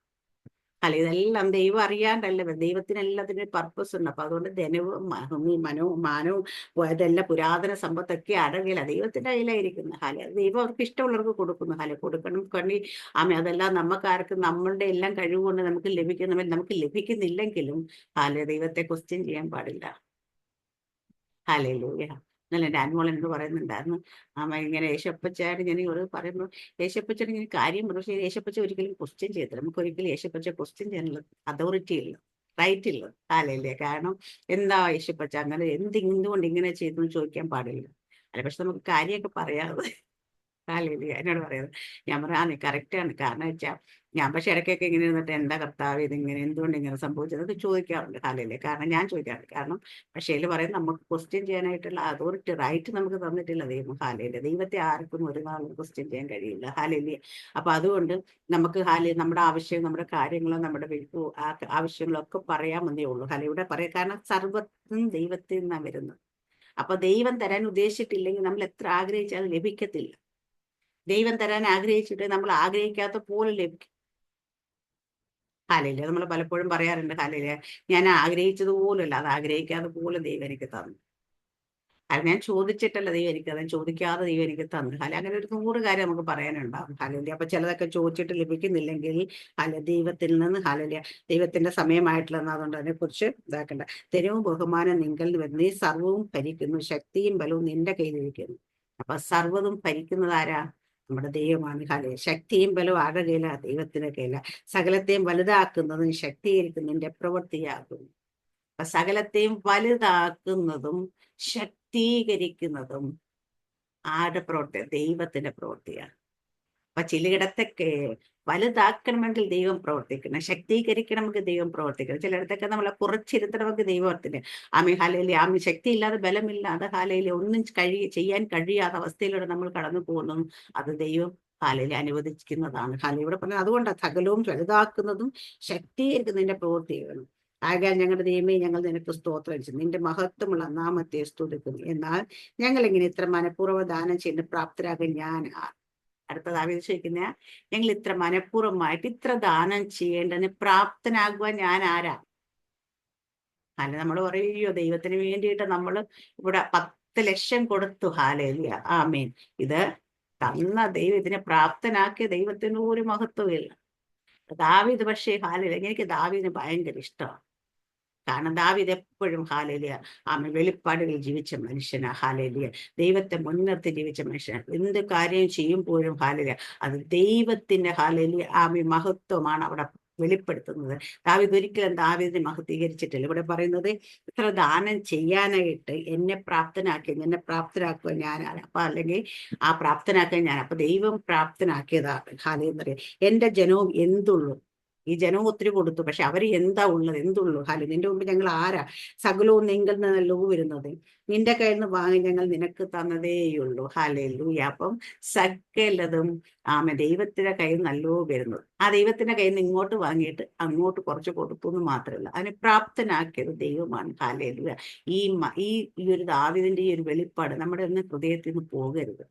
അല്ല ഇതെല്ലാം ദൈവം അറിയാണ്ടല്ല ദൈവത്തിന് എല്ലാത്തിനും പർപ്പസ് ഉണ്ട്. അപ്പൊ അതുകൊണ്ട് ധനവും മനവും മാനവും ഇതെല്ലാം പുരാതന സമ്പത്തൊക്കെ അടങ്ങില്ല ദൈവത്തിന്റെ കയ്യിലായിരിക്കുന്നു. ഹല ദൈവം അവർക്ക് ഇഷ്ടമുള്ളവർക്ക് കൊടുക്കുന്നു. ഹല കൊടുക്കണം കണ്ണി ആമ അതെല്ലാം നമുക്കാർക്ക് നമ്മളുടെ എല്ലാം കഴിവുകൊണ്ട് നമുക്ക് ലഭിക്കുന്ന നമുക്ക് ലഭിക്കുന്നില്ലെങ്കിലും ഹല ദൈവത്തെ ക്വസ്റ്റ്യൻ ചെയ്യാൻ പാടില്ല. ഹാലയിലൂയ എന്നല്ല എന്റെ അനുമോൾ എന്നോട് പറയുന്നുണ്ടായിരുന്നു. ആ ഇങ്ങനെ യേശപ്പച്ചായിട്ട് ഞാൻ ഒരു പറയുമ്പോൾ യേശപ്പച്ചയുടെ ഇങ്ങനെ കാര്യം പറഞ്ഞു. പക്ഷേ യേശപ്പച്ച ഒരിക്കലും ക്വസ്റ്റ്യൻ ചെയ്തില്ല നമുക്ക് ഒരിക്കലും യേശപ്പച്ച ക്വസ്റ്റ്യൻ ചെയ്യാനുള്ള അതോറിറ്റി ഇല്ല. റൈറ്റ് ഇല്ല. കാലയില്ലേ കാരണം എന്താ യേശപ്പച്ച അങ്ങനെ എന്ത് എന്തുകൊണ്ട് ഇങ്ങനെ ചെയ്തു ചോദിക്കാൻ പാടില്ല. അല്ല പക്ഷെ നമുക്ക് കാര്യമൊക്കെ പറയാതെ കാലയില്ലേ എന്നോട് പറയുന്നത്. ഞാൻ പറയാ ആ നീ കറക്റ്റാണ് കാരണം വെച്ചാൽ ഞാൻ പക്ഷെ ഇടയ്ക്കൊക്കെ ഇങ്ങനെ ഇരുന്നിട്ട് എന്താ കർത്താവ് ഇതിങ്ങനെ എന്തുകൊണ്ട് ഇങ്ങനെ സംഭവിച്ചത്? അത് ചോദിക്കാറുണ്ട്. കാലയിലെ കാരണം ഞാൻ ചോദിക്കാറുണ്ട്. കാരണം പക്ഷേ ഇതിൽ പറയും നമുക്ക് ക്വസ്റ്റ്യൻ ചെയ്യാനായിട്ടുള്ള അതോറിറ്റി റൈറ്റ് നമുക്ക് തന്നിട്ടില്ല ദൈവം. ഹാലയിൽ ദൈവത്തെ ആർക്കും ഒരു നാളും ക്വസ്റ്റ്യൻ ചെയ്യാൻ കഴിയില്ല. ഹാലയിൽ അപ്പൊ അതുകൊണ്ട് നമുക്ക് ഹാലി നമ്മുടെ ആവശ്യം നമ്മുടെ കാര്യങ്ങളും നമ്മുടെ ആവശ്യങ്ങളോ ഒക്കെ പറയാമെന്നേ ഉള്ളൂ. ഹാലയുടെ പറയാം കാരണം സർവത്തും ദൈവത്തിൽ നിന്നാണ് വരുന്നത്. അപ്പൊ ദൈവം തരാൻ ഉദ്ദേശിച്ചിട്ടില്ലെങ്കിൽ നമ്മൾ എത്ര ആഗ്രഹിച്ചാൽ ലഭിക്കത്തില്ല. ദൈവം തരാൻ ആഗ്രഹിച്ചിട്ട് നമ്മൾ ആഗ്രഹിക്കാത്ത പോലെ ലഭിക്കും. ഹാലയിൽ നമ്മൾ പലപ്പോഴും പറയാറുണ്ട് ഹാലയിൽ ഞാൻ ആഗ്രഹിച്ചത് പോലുമല്ല അത് ആഗ്രഹിക്കാതെ പോലും ദൈവം എനിക്ക് തന്നു. അത് ഞാൻ ചോദിച്ചിട്ടല്ല ദൈവം എനിക്ക് തന്നെ ചോദിക്കാതെ ദൈവം എനിക്ക് തന്നു. ഹാല അങ്ങനെ ഒരു നൂറ് കാര്യം നമുക്ക് പറയാനുണ്ടാവും ഹാലല്യ അപ്പൊ ചിലതൊക്കെ ചോദിച്ചിട്ട് ലഭിക്കുന്നില്ലെങ്കിൽ ഹാല ദൈവത്തിൽ നിന്ന് ഹാലല്യ ദൈവത്തിന്റെ സമയമായിട്ടുള്ള അതുകൊണ്ട് അതിനെ കുറിച്ച് ഇതാക്കണ്ട. തെരുവും ബഹുമാനം നിങ്ങൾ വരുന്നു. ഈ സർവവും ഭരിക്കുന്നു. ശക്തിയും ബലവും നിന്റെ കയ്യിലിരിക്കുന്നു. അപ്പൊ സർവതും ഭരിക്കുന്നത് ആരാ? നമ്മുടെ ദൈവമാണ് ഹലേ ശക്തിയും ബലവും ആരുടെ കയ്യില ദൈവത്തിന്റെ കയ്യില സകലത്തെയും വലുതാക്കുന്നതും ശക്തീകരിക്കുന്നതിന്റെ പ്രവൃത്തിയാകുന്നു. അപ്പൊ സകലത്തെയും വലുതാക്കുന്നതും ശക്തീകരിക്കുന്നതും ആരുടെ പ്രവൃത്തി ദൈവത്തിന്റെ പ്രവൃത്തിയാണ്. അപ്പൊ ചിലയിടത്തൊക്കെ വലുതാക്കണമെങ്കിൽ ദൈവം പ്രവർത്തിക്കണം ശക്തീകരിക്കണമെങ്കിൽ ദൈവം പ്രവർത്തിക്കണം. ചിലയിടത്തൊക്കെ നമ്മളെ കുറച്ചിരുത്തണമെങ്കിൽ ദൈവത്തിന് ആമി ഹാലയിലെ ആമി ശക്തി ഇല്ലാതെ ബലമില്ലാതെ ഹാലയിലെ ഒന്നും കഴി ചെയ്യാൻ കഴിയാത്ത അവസ്ഥയിലൂടെ നമ്മൾ കടന്നു പോകുന്നു അത് ദൈവം ഹാലയിൽ അനുവദിക്കുന്നതാണ്. ഹാല ഇവിടെ പറഞ്ഞത് അതുകൊണ്ടാണ് സകലവും വലുതാക്കുന്നതും ശക്തീകരിക്കുന്നതിന്റെ പ്രവൃത്തിയാണ് ആകാൻ ഞങ്ങളുടെ ദൈവമേ ഞങ്ങൾ നിനക്ക് സ്തോത്രം ചെയ്യും. നിന്റെ മഹത്വമുള്ള നാമത്തെ സ്തുതിക്കുന്നു എന്നാൽ ഞങ്ങൾ ഇങ്ങനെ ഇത്ര മനഃപൂർവ ദാനം ചെയ്യുന്ന പ്രാപ്തരാകാൻ ഞാൻ. അടുത്തത് ചോദിക്കുന്ന ഞങ്ങൾ ഇത്ര മനഃപൂർവമായിട്ട് ഇത്ര ദാനം ചെയ്യേണ്ടതിന് പ്രാപ്തനാകുവാൻ ഞാൻ ആരാ? അല്ല നമ്മൾ പറയോ ദൈവത്തിന് വേണ്ടിയിട്ട് നമ്മൾ ഇവിടെ പത്ത് ലക്ഷം കൊടുത്തു. ഹാലേലിയ. ആ മീൻ ഇത് തന്ന ദൈവം ഇതിനെ പ്രാപ്തനാക്കിയ ദൈവത്തിന് ഒരു മഹത്വമില്ല. ദാവീദ് പക്ഷേ ഹാലേലിയ എനിക്ക് ദാവീദിന് ഭയങ്കര ഇഷ്ടമാണ്. കാരണം ദാവിത് എപ്പോഴും ഹാലേലിയ. ആമ വെളിപ്പാടുകൾ ജീവിച്ച മനുഷ്യനാ ഹാലേലിയ. ദൈവത്തെ മുൻനിർത്തി ജീവിച്ച മനുഷ്യനാണ് എന്ത് കാര്യം ചെയ്യുമ്പോഴും ഹാലേലിയ. അത് ദൈവത്തിന്റെ ഹാലേലിയ. ആമി മഹത്വമാണ് അവിടെ വെളിപ്പെടുത്തുന്നത്. ദാവിദ് ഒരിക്കലും ദാവിദിനെ മഹത്വീകരിച്ചിട്ടില്ല ഇവിടെ പറയുന്നത് ഇത്ര ദാനം ചെയ്യാനായിട്ട് എന്നെ പ്രാപ്തനാക്കി എന്നെ പ്രാപ്തനാക്കുക ഞാനാണ് അപ്പൊ അല്ലെങ്കിൽ ആ പ്രാപ്തനാക്കാൻ ഞാൻ. അപ്പൊ ദൈവം പ്രാപ്തനാക്കിയതാണ് ഹാലേ പറയാം. എന്റെ ജനവും എന്തുള്ളൂ? ഈ ജനവും ഒത്തിരി കൊടുത്തു. പക്ഷെ അവർ എന്താ ഉള്ളത്? എന്തുള്ളൂ? ഹലു നിന്റെ മുമ്പ് ഞങ്ങൾ ആരാ? സകലവും നിങ്ങൾ നിന്നല്ലോ വരുന്നത്? നിന്റെ കയ്യിൽ നിന്ന് വാങ്ങി ഞങ്ങൾ നിനക്ക് തന്നതേയുള്ളൂ. ഹാലേ ലൂയ അപ്പം സകലതും ആമ ദൈവത്തിന്റെ കയ്യിൽ നല്ലോ വരുന്നത്? ആ ദൈവത്തിന്റെ കയ്യിൽ നിന്ന് ഇങ്ങോട്ട് വാങ്ങിയിട്ട് അങ്ങോട്ട് കുറച്ച് കൊടുത്തു എന്ന് മാത്രമല്ല അതിനെ പ്രാപ്തനാക്കിയത് ദൈവമാണ്. ഹാലേ ഈ ഈ ഈ ഒരു ദാവിദിന്റെ ഈ ഒരു വെളിപ്പാട് നമ്മുടെ ഒന്ന് ഹൃദയത്തിൽ നിന്ന് പോകരുത്.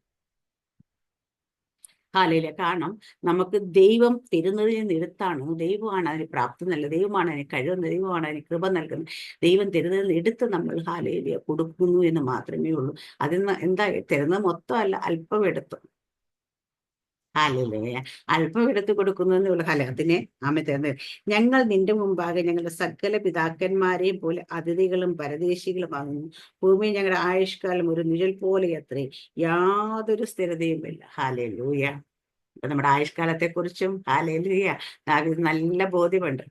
ഹാലയിലെ കാരണം നമുക്ക് ദൈവം തരുന്നതിൽ നിരത്താണ് ദൈവമാണ് അതിന് പ്രാപ്തി നൽകുന്നത്. ദൈവമാണ് അതിന് കഴിവുന്നത് ദൈവമാണ് അതിന് കൃപ നൽകുന്നത്. ദൈവം തരുന്നതിൽ നിന്ന് എടുത്ത് നമ്മൾ ഹാലയിലെ കൊടുക്കുന്നു എന്ന് മാത്രമേ ഉള്ളൂ. അതിൽ എന്താ തരുന്നത്? മൊത്തമല്ല അല്പം എടുത്തു. ഹാലയിലെ അല്പം എടുത്തു കൊടുക്കുന്നതേ ഉള്ളൂ. ഹാല അതിനെ ആമ തരുന്നത് ഞങ്ങൾ നിന്റെ മുമ്പാകെ ഞങ്ങളുടെ സകല പിതാക്കന്മാരെയും പോലെ അതിഥികളും പരദേശികളും ആകുന്നു. ഭൂമി ഞങ്ങളുടെ ആയുഷ്കാലം ഒരു നിഴൽ പോലെ അത്രേ. യാതൊരു സ്ഥിരതയുമില്ല ഹാലേ ലൂയ നമ്മുടെ ആയുഷ്കാലത്തെ കുറിച്ചും ഹാലേ ലൂയ നല്ല ബോധ്യമുണ്ട്.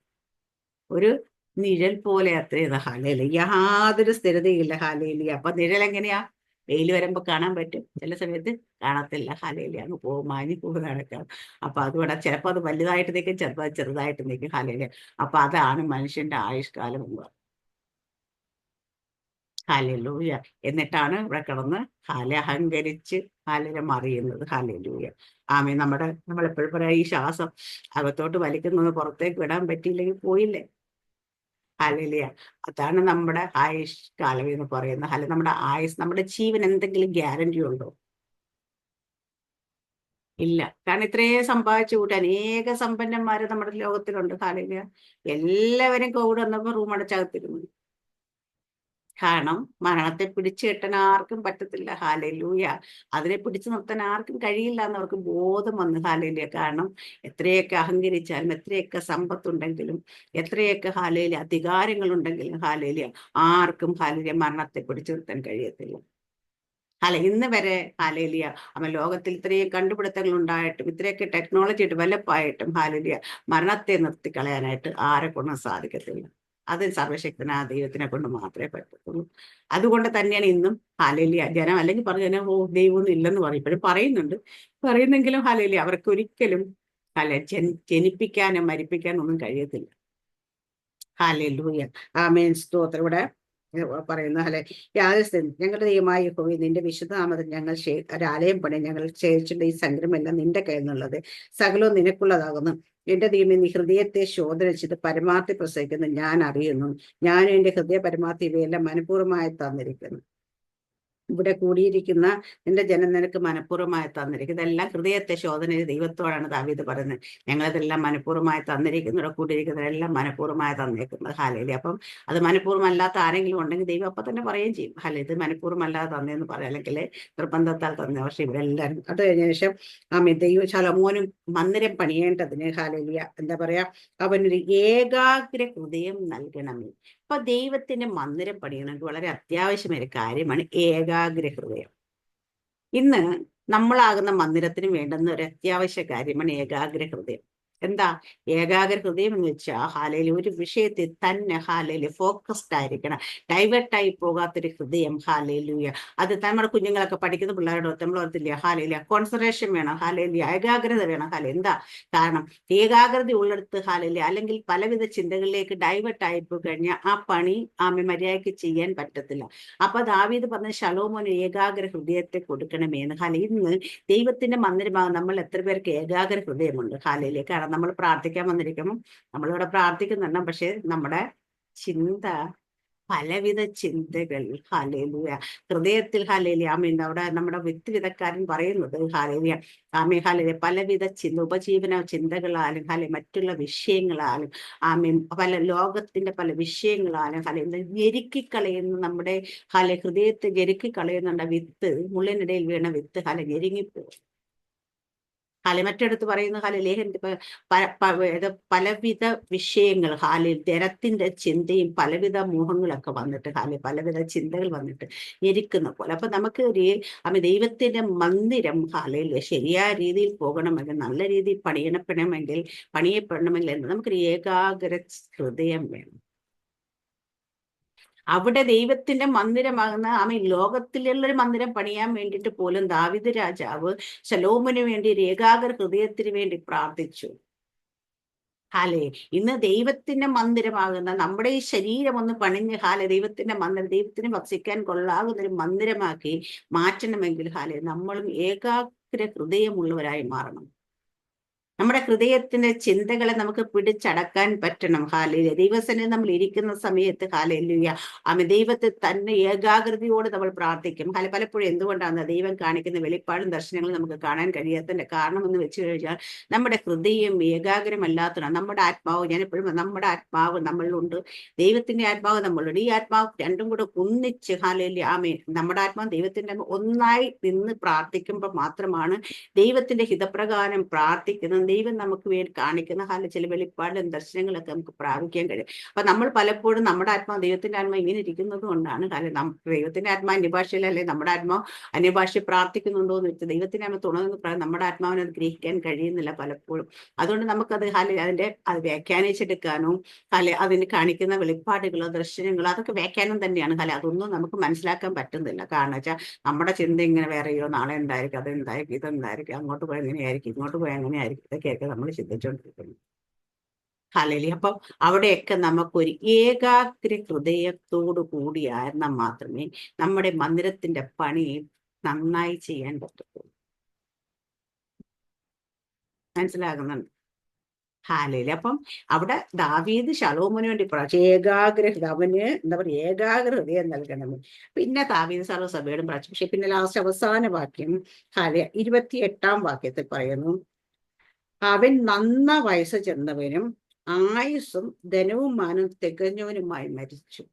ഒരു നിഴൽ പോലെ അത്രയത് ഹാലേലു യാതൊരു സ്ഥിരതയില്ല ഹാലേലിയ അപ്പൊ നിഴൽ എങ്ങനെയാ? വെയിൽ വരുമ്പോൾ കാണാൻ പറ്റും. ചില സമയത്ത് കാണത്തില്ല. ഹലയിൽ അങ്ങ് പോകും മാഞ്ഞു പോകും നടക്കാം. അപ്പൊ അതുകൊണ്ട് ചിലപ്പോ അത് വലുതായിട്ട് നിൽക്കും ചിലപ്പോൾ അത് ചെറുതായിട്ട് നിൽക്കും. ഹലയിൽ അപ്പൊ അതാണ് മനുഷ്യന്റെ ആയുഷ്കാലം എന്ന് പറയുന്നത്. ഹാലലൂയ. എന്നിട്ടാണ് ഇവിടെ കിടന്ന് ഹാല അഹങ്കരിച്ച് ഹാലിനെ മറിയുന്നത്. ഹാലലൂയ. ആമേ നമ്മുടെ നമ്മൾ എപ്പോഴും പറയാം ഈ ശ്വാസം അകത്തോട്ട് വലിക്കുന്നത് പുറത്തേക്ക് വിടാൻ പറ്റിയില്ലെങ്കിൽ പോയില്ലേ? ഹാലലിയ അതാണ് നമ്മുടെ ആയുഷ് കാലം എന്ന് പറയുന്നത്. അല്ല നമ്മുടെ ആയുസ് നമ്മുടെ ജീവൻ എന്തെങ്കിലും ഗ്യാരണ്ടി ഉണ്ടോ? ഇല്ല. കാരണം ഇത്രയും സമ്പാദിച്ചു കൂട്ടി അനേക സമ്പന്നന്മാര് നമ്മുടെ ലോകത്തിലുണ്ട്. കാലില്ല എല്ലാവരും കോവിഡ് വന്നപ്പോ റൂം അടച്ചകത്തിരുന്നു കാരണം മരണത്തെ പിടിച്ചു കെട്ടാൻ ആർക്കും പറ്റത്തില്ല. ഹാലലൂയ അതിനെ പിടിച്ചു നിർത്താൻ ആർക്കും കഴിയില്ല എന്നവർക്ക് ബോധം വന്നു. ഹാലയിലൂയ കാരണം എത്രയൊക്കെ അഹങ്കരിച്ചാലും എത്രയൊക്കെ സമ്പത്തുണ്ടെങ്കിലും എത്രയൊക്കെ ഹാലയിലെ അധികാരങ്ങളുണ്ടെങ്കിലും ഹാലയിലൂയ ആർക്കും ഹാലയിലെ മരണത്തെ പിടിച്ചു നിർത്താൻ കഴിയത്തില്ല. അല്ല ഇന്ന് വരെ ഹാലേലിയ അമ്മ ലോകത്തിൽ ഇത്രയും കണ്ടുപിടുത്തങ്ങൾ ഉണ്ടായിട്ടും ഇത്രയൊക്കെ ടെക്നോളജി ഡെവലപ്പായിട്ടും ഹാലേലിയ മരണത്തെ നിർത്തിക്കളയാനായിട്ട് ആരെ കൊണ്ടും സാധിക്കത്തില്ല. അത് സർവശക്തനായ ദൈവത്തിനെ കൊണ്ട് മാത്രമേ പറ്റത്തുള്ളൂ. അതുകൊണ്ട് തന്നെയാണ് ഇന്നും ഹാലേലിയ ജനം അല്ലെങ്കിൽ പറഞ്ഞു ജനം ഓ ദൈവമൊന്നും ഇല്ലെന്ന് പറയും. ഇപ്പോഴും പറയുന്നുണ്ട്. പറയുന്നെങ്കിലും ഹാലേലിയ അവർക്ക് ഒരിക്കലും അല്ല ജൻ ജനിപ്പിക്കാനും മരിപ്പിക്കാനും ഒന്നും കഴിയത്തില്ല. ഹാലൂയ ആമേൻ. സ്തോത്രം. ഇവിടെ പറയുന്നു അല്ലെ യാതൊരു ഞങ്ങളുടെ ദൈവമായ ഹോവി നിന്റെ വിശുദ്ധനാമത്തിൽ ഞങ്ങൾ ഒരാലയം പണി ഞങ്ങൾ ശേഷിച്ചിട്ട് ഈ സംഗ്രഹമെല്ലാം നിന്റെ കയ്യിൽ നിന്നുള്ളത് സകലവും നിനക്കുള്ളതാകുന്നു. എന്റെ ദൈവം നീ ഹൃദയത്തെ ശോധന ചെയ്ത് പരമാർത്ഥി പ്രസവിക്കുന്നു. ഞാൻ അറിയുന്നു. ഞാൻ എന്റെ ഹൃദയ പരമാർത്ഥി ഇവയെല്ലാം മനഃപൂർവമായി തന്നിരിക്കുന്നു. ഇവിടെ കൂടിയിരിക്കുന്ന നിന്റെ ജനം നിനക്ക് മനഃപൂർവമായി തന്നിരിക്കുന്നു ഇതെല്ലാം ഹൃദയത്തെ ശോധന ദൈവത്തോടാണ് ദാവീത് പറയുന്നത്. ഞങ്ങളിതെല്ലാം മനഃപൂർവമായി തന്നിരിക്കുന്നു. ഇവിടെ കൂടിയിരിക്കുന്നതെല്ലാം മനഃപൂർവമായി തന്നിരിക്കുന്നത് ഹാലയിൽ അപ്പം അത് മനഃപൂർവമല്ലാത്ത ആരെങ്കിലും ഉണ്ടെങ്കിൽ ദൈവം അപ്പൊ തന്നെ പറയുകയും ചെയ്യും. ഹാല ഇത് മനഃപൂർവമല്ലാതെ തന്നെയെന്ന് പറയാം. അല്ലെങ്കിൽ നിർബന്ധത്താൽ തന്നെ. പക്ഷെ ഇവരെല്ലാവരും അത് കഴിഞ്ഞ ശേഷം ആമി ദൈവ ശലമോനും മന്ദിരം പണിയേണ്ടതിന് ഹാലലിയ. എന്താ പറയാ? അവനൊരു ഏകാഗ്ര ഹൃദയം നൽകണമേ. അപ്പൊ ദൈവത്തിന്റെ മന്ദിരം പണിയണമെങ്കിൽ വളരെ അത്യാവശ്യമായ ഒരു കാര്യമാണ് ഏകാഗ്ര ഹൃദയം ഇന്ന് നമ്മളാകുന്ന മന്ദിരത്തിന് വേണ്ടുന്ന ഒരു അത്യാവശ്യ കാര്യമാണ് ഏകാഗ്ര ഹൃദയം എന്താ? ഏകാഗ്ര ഹൃദയം എന്ന് വെച്ചാൽ ഹാലയിൽ ഒരു വിഷയത്തിൽ തന്നെ ഹാലയിൽ ഫോക്കസ്ഡ് ആയിരിക്കണം. ഡൈവേർട്ടായി പോകാത്തൊരു ഹൃദയം ഹാലയിലൂയ. അത് നമ്മുടെ കുഞ്ഞുങ്ങളൊക്കെ പഠിക്കുന്ന പിള്ളേരുടെ നമ്മൾ ഓർത്തില്ല? ഹാലയില കോൺസെൻട്രേഷൻ വേണം ഹാലയില ഏകാഗ്രത വേണം ഹാല എന്താ? കാരണം ഏകാഗ്രത ഉള്ളിടത്ത് ഹാലയില അല്ലെങ്കിൽ പലവിധ ചിന്തകളിലേക്ക് ഡൈവേർട്ട് ആയി പോയി കഴിഞ്ഞാൽ ആ പണി ആമ മര്യാദയ്ക്ക് ചെയ്യാൻ പറ്റത്തില്ല. അപ്പൊ ദാവീദ് പറഞ്ഞ ശലോമോന് ഏകാഗ്ര ഹൃദയത്തെ കൊടുക്കണമേന്ന്. ഹാല ഇന്ന് ദൈവത്തിന്റെ മന്ദിരമാകും നമ്മൾ എത്ര പേർക്ക് ഏകാഗ്ര ഹൃദയമുണ്ട് ഹാലയിലേക്ക്. നമ്മൾ പ്രാർത്ഥിക്കാൻ വന്നിരിക്കുമ്പോൾ നമ്മളിവിടെ പ്രാർത്ഥിക്കുന്നുണ്ട്. പക്ഷെ നമ്മുടെ ചിന്ത പലവിധ ചിന്തകൾ ഹാലേലുയ ഹൃദയത്തിൽ ഹാലേലിയ ആമീൻ. അവിടെ നമ്മുടെ വിത്ത് വിതക്കാരൻ പറയുന്നത് ഹാലേലിയ ആമീൻ ഹാലേലിയ പലവിധ ചിന്ത ഉപജീവന ചിന്തകളാലും ഹാലെ മറ്റുള്ള വിഷയങ്ങളാലും ആമീൻ. പല ലോകത്തിന്റെ പല വിഷയങ്ങളാലും ഹാലെ ഞെരുക്കിക്കളയുന്ന നമ്മുടെ ഹാലെ ഹൃദയത്തെ ഞെരുക്കിക്കളയുന്നുണ്ട് വിത്ത്. മുള്ളിനിടയിൽ വീണ വിത്ത് ഹാലെ ഞെരുങ്ങിപ്പോകും ഹാലെ മറ്റടുത്ത് പറയുന്ന ഹാലെ ലേഖനത്തിൽ പലവിധ വിഷയങ്ങൾ ഹാലിൽ ജനത്തിന്റെ ചിന്തയും പലവിധ മോഹങ്ങളൊക്കെ വന്നിട്ട് ഹാലിൽ പലവിധ ചിന്തകൾ വന്നിട്ട് ഞെരിക്കുന്ന പോലെ. അപ്പൊ നമുക്ക് അമ്മ ദൈവത്തിന്റെ മന്ദിരം ഹാലയിൽ ശരിയായ രീതിയിൽ പോകണമെങ്കിൽ നല്ല രീതിയിൽ പണിയണപ്പെടണമെങ്കിൽ പണിയപ്പെടണമെങ്കിൽ നമുക്കൊരു ഏകാഗ്ര ഹൃദയം വേണം. അവിടെ ദൈവത്തിന്റെ മന്ദിരമാകുന്ന ആമ ലോകത്തിലുള്ള ഒരു മന്ദിരം പണിയാൻ വേണ്ടിയിട്ട് പോലും ദാവിദ് രാജാവ് ശലോമിന് വേണ്ടി ഏകാഗ്ര ഹൃദയത്തിന് വേണ്ടി പ്രാർത്ഥിച്ചു. ഹാലേ ഇന്ന് ദൈവത്തിന്റെ മന്ദിരമാകുന്ന നമ്മുടെ ഈ ശരീരം ഒന്ന് പണിഞ്ഞ് ഹാലെ ദൈവത്തിന്റെ മന്ദിരം ദൈവത്തിന് ഭക്ഷിക്കാൻ കൊള്ളാകുന്ന ഒരു മന്ദിരമാക്കി മാറ്റണമെങ്കിൽ ഹാലെ നമ്മളും ഏകാഗ്ര ഹൃദയമുള്ളവരായി മാറണം. നമ്മുടെ ഹൃദയത്തിന്റെ ചിന്തകളെ നമുക്ക് പിടിച്ചടക്കാൻ പറ്റണം. ഹാലയിലെ ദൈവസനെ നമ്മൾ ഇരിക്കുന്ന സമയത്ത് ഹാലയിലൂയ ആമ ദൈവത്തെ തന്നെ ഏകാഗ്രതയോട് നമ്മൾ പ്രാർത്ഥിക്കും. ഹാല പലപ്പോഴും എന്തുകൊണ്ടാണ് ദൈവം കാണിക്കുന്ന വെളിപ്പാടും ദർശനങ്ങളും നമുക്ക് കാണാൻ കഴിയാത്തതിന്റെ കാരണം എന്ന് വെച്ച് കഴിഞ്ഞാൽ നമ്മുടെ ഹൃദയം ഏകാഗ്രമല്ലാത്തതാണ്. നമ്മുടെ ആത്മാവ് ഞാൻ എപ്പോഴും നമ്മുടെ ആത്മാവ് നമ്മളിലുണ്ട്. ദൈവത്തിന്റെ ആത്മാവ് നമ്മളുണ്ട് ഈ ആത്മാവ് രണ്ടും കൂടെ ഒന്നിച്ച് ഹാലയിലെ ആമേ നമ്മുടെ ആത്മാവ് ദൈവത്തിന്റെ ഒന്നായി നിന്ന് പ്രാർത്ഥിക്കുമ്പോൾ മാത്രമാണ് ദൈവത്തിന്റെ ഹിതപ്രകാരം പ്രാർത്ഥിക്കുന്നത് ദൈവം നമുക്ക് വേണ്ടി കാണിക്കുന്ന ഹാല ചില വെളിപ്പാടും ദർശനങ്ങളൊക്കെ നമുക്ക് പ്രാപിക്കാൻ കഴിയും. അപ്പൊ നമ്മൾ പലപ്പോഴും നമ്മുടെ ആത്മാ ദൈവത്തിന്റെ ആത്മാ ഇങ്ങനെ ഇരിക്കുന്നത് കൊണ്ടാണ് കാരണം ദൈവത്തിന്റെ ദൈവത്തിന്റെ ആത്മാവ് അന്യഭാഷയിലല്ലേ നമ്മുടെ ആത്മാവ് അന്യഭാഷ പ്രാർത്ഥിക്കുന്നുണ്ടോ എന്ന് വെച്ചാൽ ദൈവത്തിന്റെ ആത്മ തുണന്ന് നമ്മുടെ ആത്മാവിനെ അത് ഗ്രഹിക്കാൻ കഴിയുന്നില്ല പലപ്പോഴും. അതുകൊണ്ട് നമുക്ക് നമുക്കത് ഹാല അതിന്റെ അത് വ്യാഖ്യാനിച്ചെടുക്കാനോ അല്ലെ അതിന് കാണിക്കുന്ന വെളിപ്പാടുകളോ ദർശനങ്ങളോ അതൊക്കെ വ്യാഖ്യാനം തന്നെയാണ്. ഹാല അതൊന്നും നമുക്ക് മനസ്സിലാക്കാൻ പറ്റുന്നില്ല. കാരണം വെച്ചാൽ നമ്മുടെ ചിന്ത ഇങ്ങനെ വേറെയോ നാളെ എന്തായിരിക്കും അതെന്തായിരിക്കും ഇതെന്തായിരിക്കും അങ്ങോട്ട് പോയാൽ എങ്ങനെയായിരിക്കും ഇങ്ങോട്ട് പോയാൽ എങ്ങനെയായിരിക്കും ഇതൊക്കെയൊക്കെ നമ്മൾ ചിന്തിച്ചുകൊണ്ടിരിക്കുന്നത് ഹലലി അപ്പം അവിടെയൊക്കെ നമുക്കൊരു ഏകാഗ്ര ഹൃദയത്തോടു കൂടിയായിരുന്നാൽ മാത്രമേ നമ്മുടെ മന്ദിരത്തിന്റെ പണി നന്നായി ചെയ്യാൻ പറ്റത്തുള്ളൂ. മനസ്സിലാകുന്നുണ്ട്? ഹാലയിൽ അപ്പം അവിടെ ദാവീദ് ശലോമിന് വേണ്ടി പ്രാർത്ഥിച്ചു ഏകാഗ്ര അവന് എന്താ പറയുക? ഏകാഗ്ര ഹൃദയം നൽകണം. പിന്നെ ദാവീദ് സർവസഭയോടും പ്രാർത്ഥിച്ചു. പക്ഷെ പിന്നെ ലാസ്റ്റ് അവസാന വാക്യം ഹാലയ ഇരുപത്തി എട്ടാം വാക്യത്തിൽ പറയുന്നു. അവൻ നന്ന വയസ്സ് ചെന്നവനും ആയുസ്സും ധനവും മാനും തികഞ്ഞവനുമായി മരിച്ചു.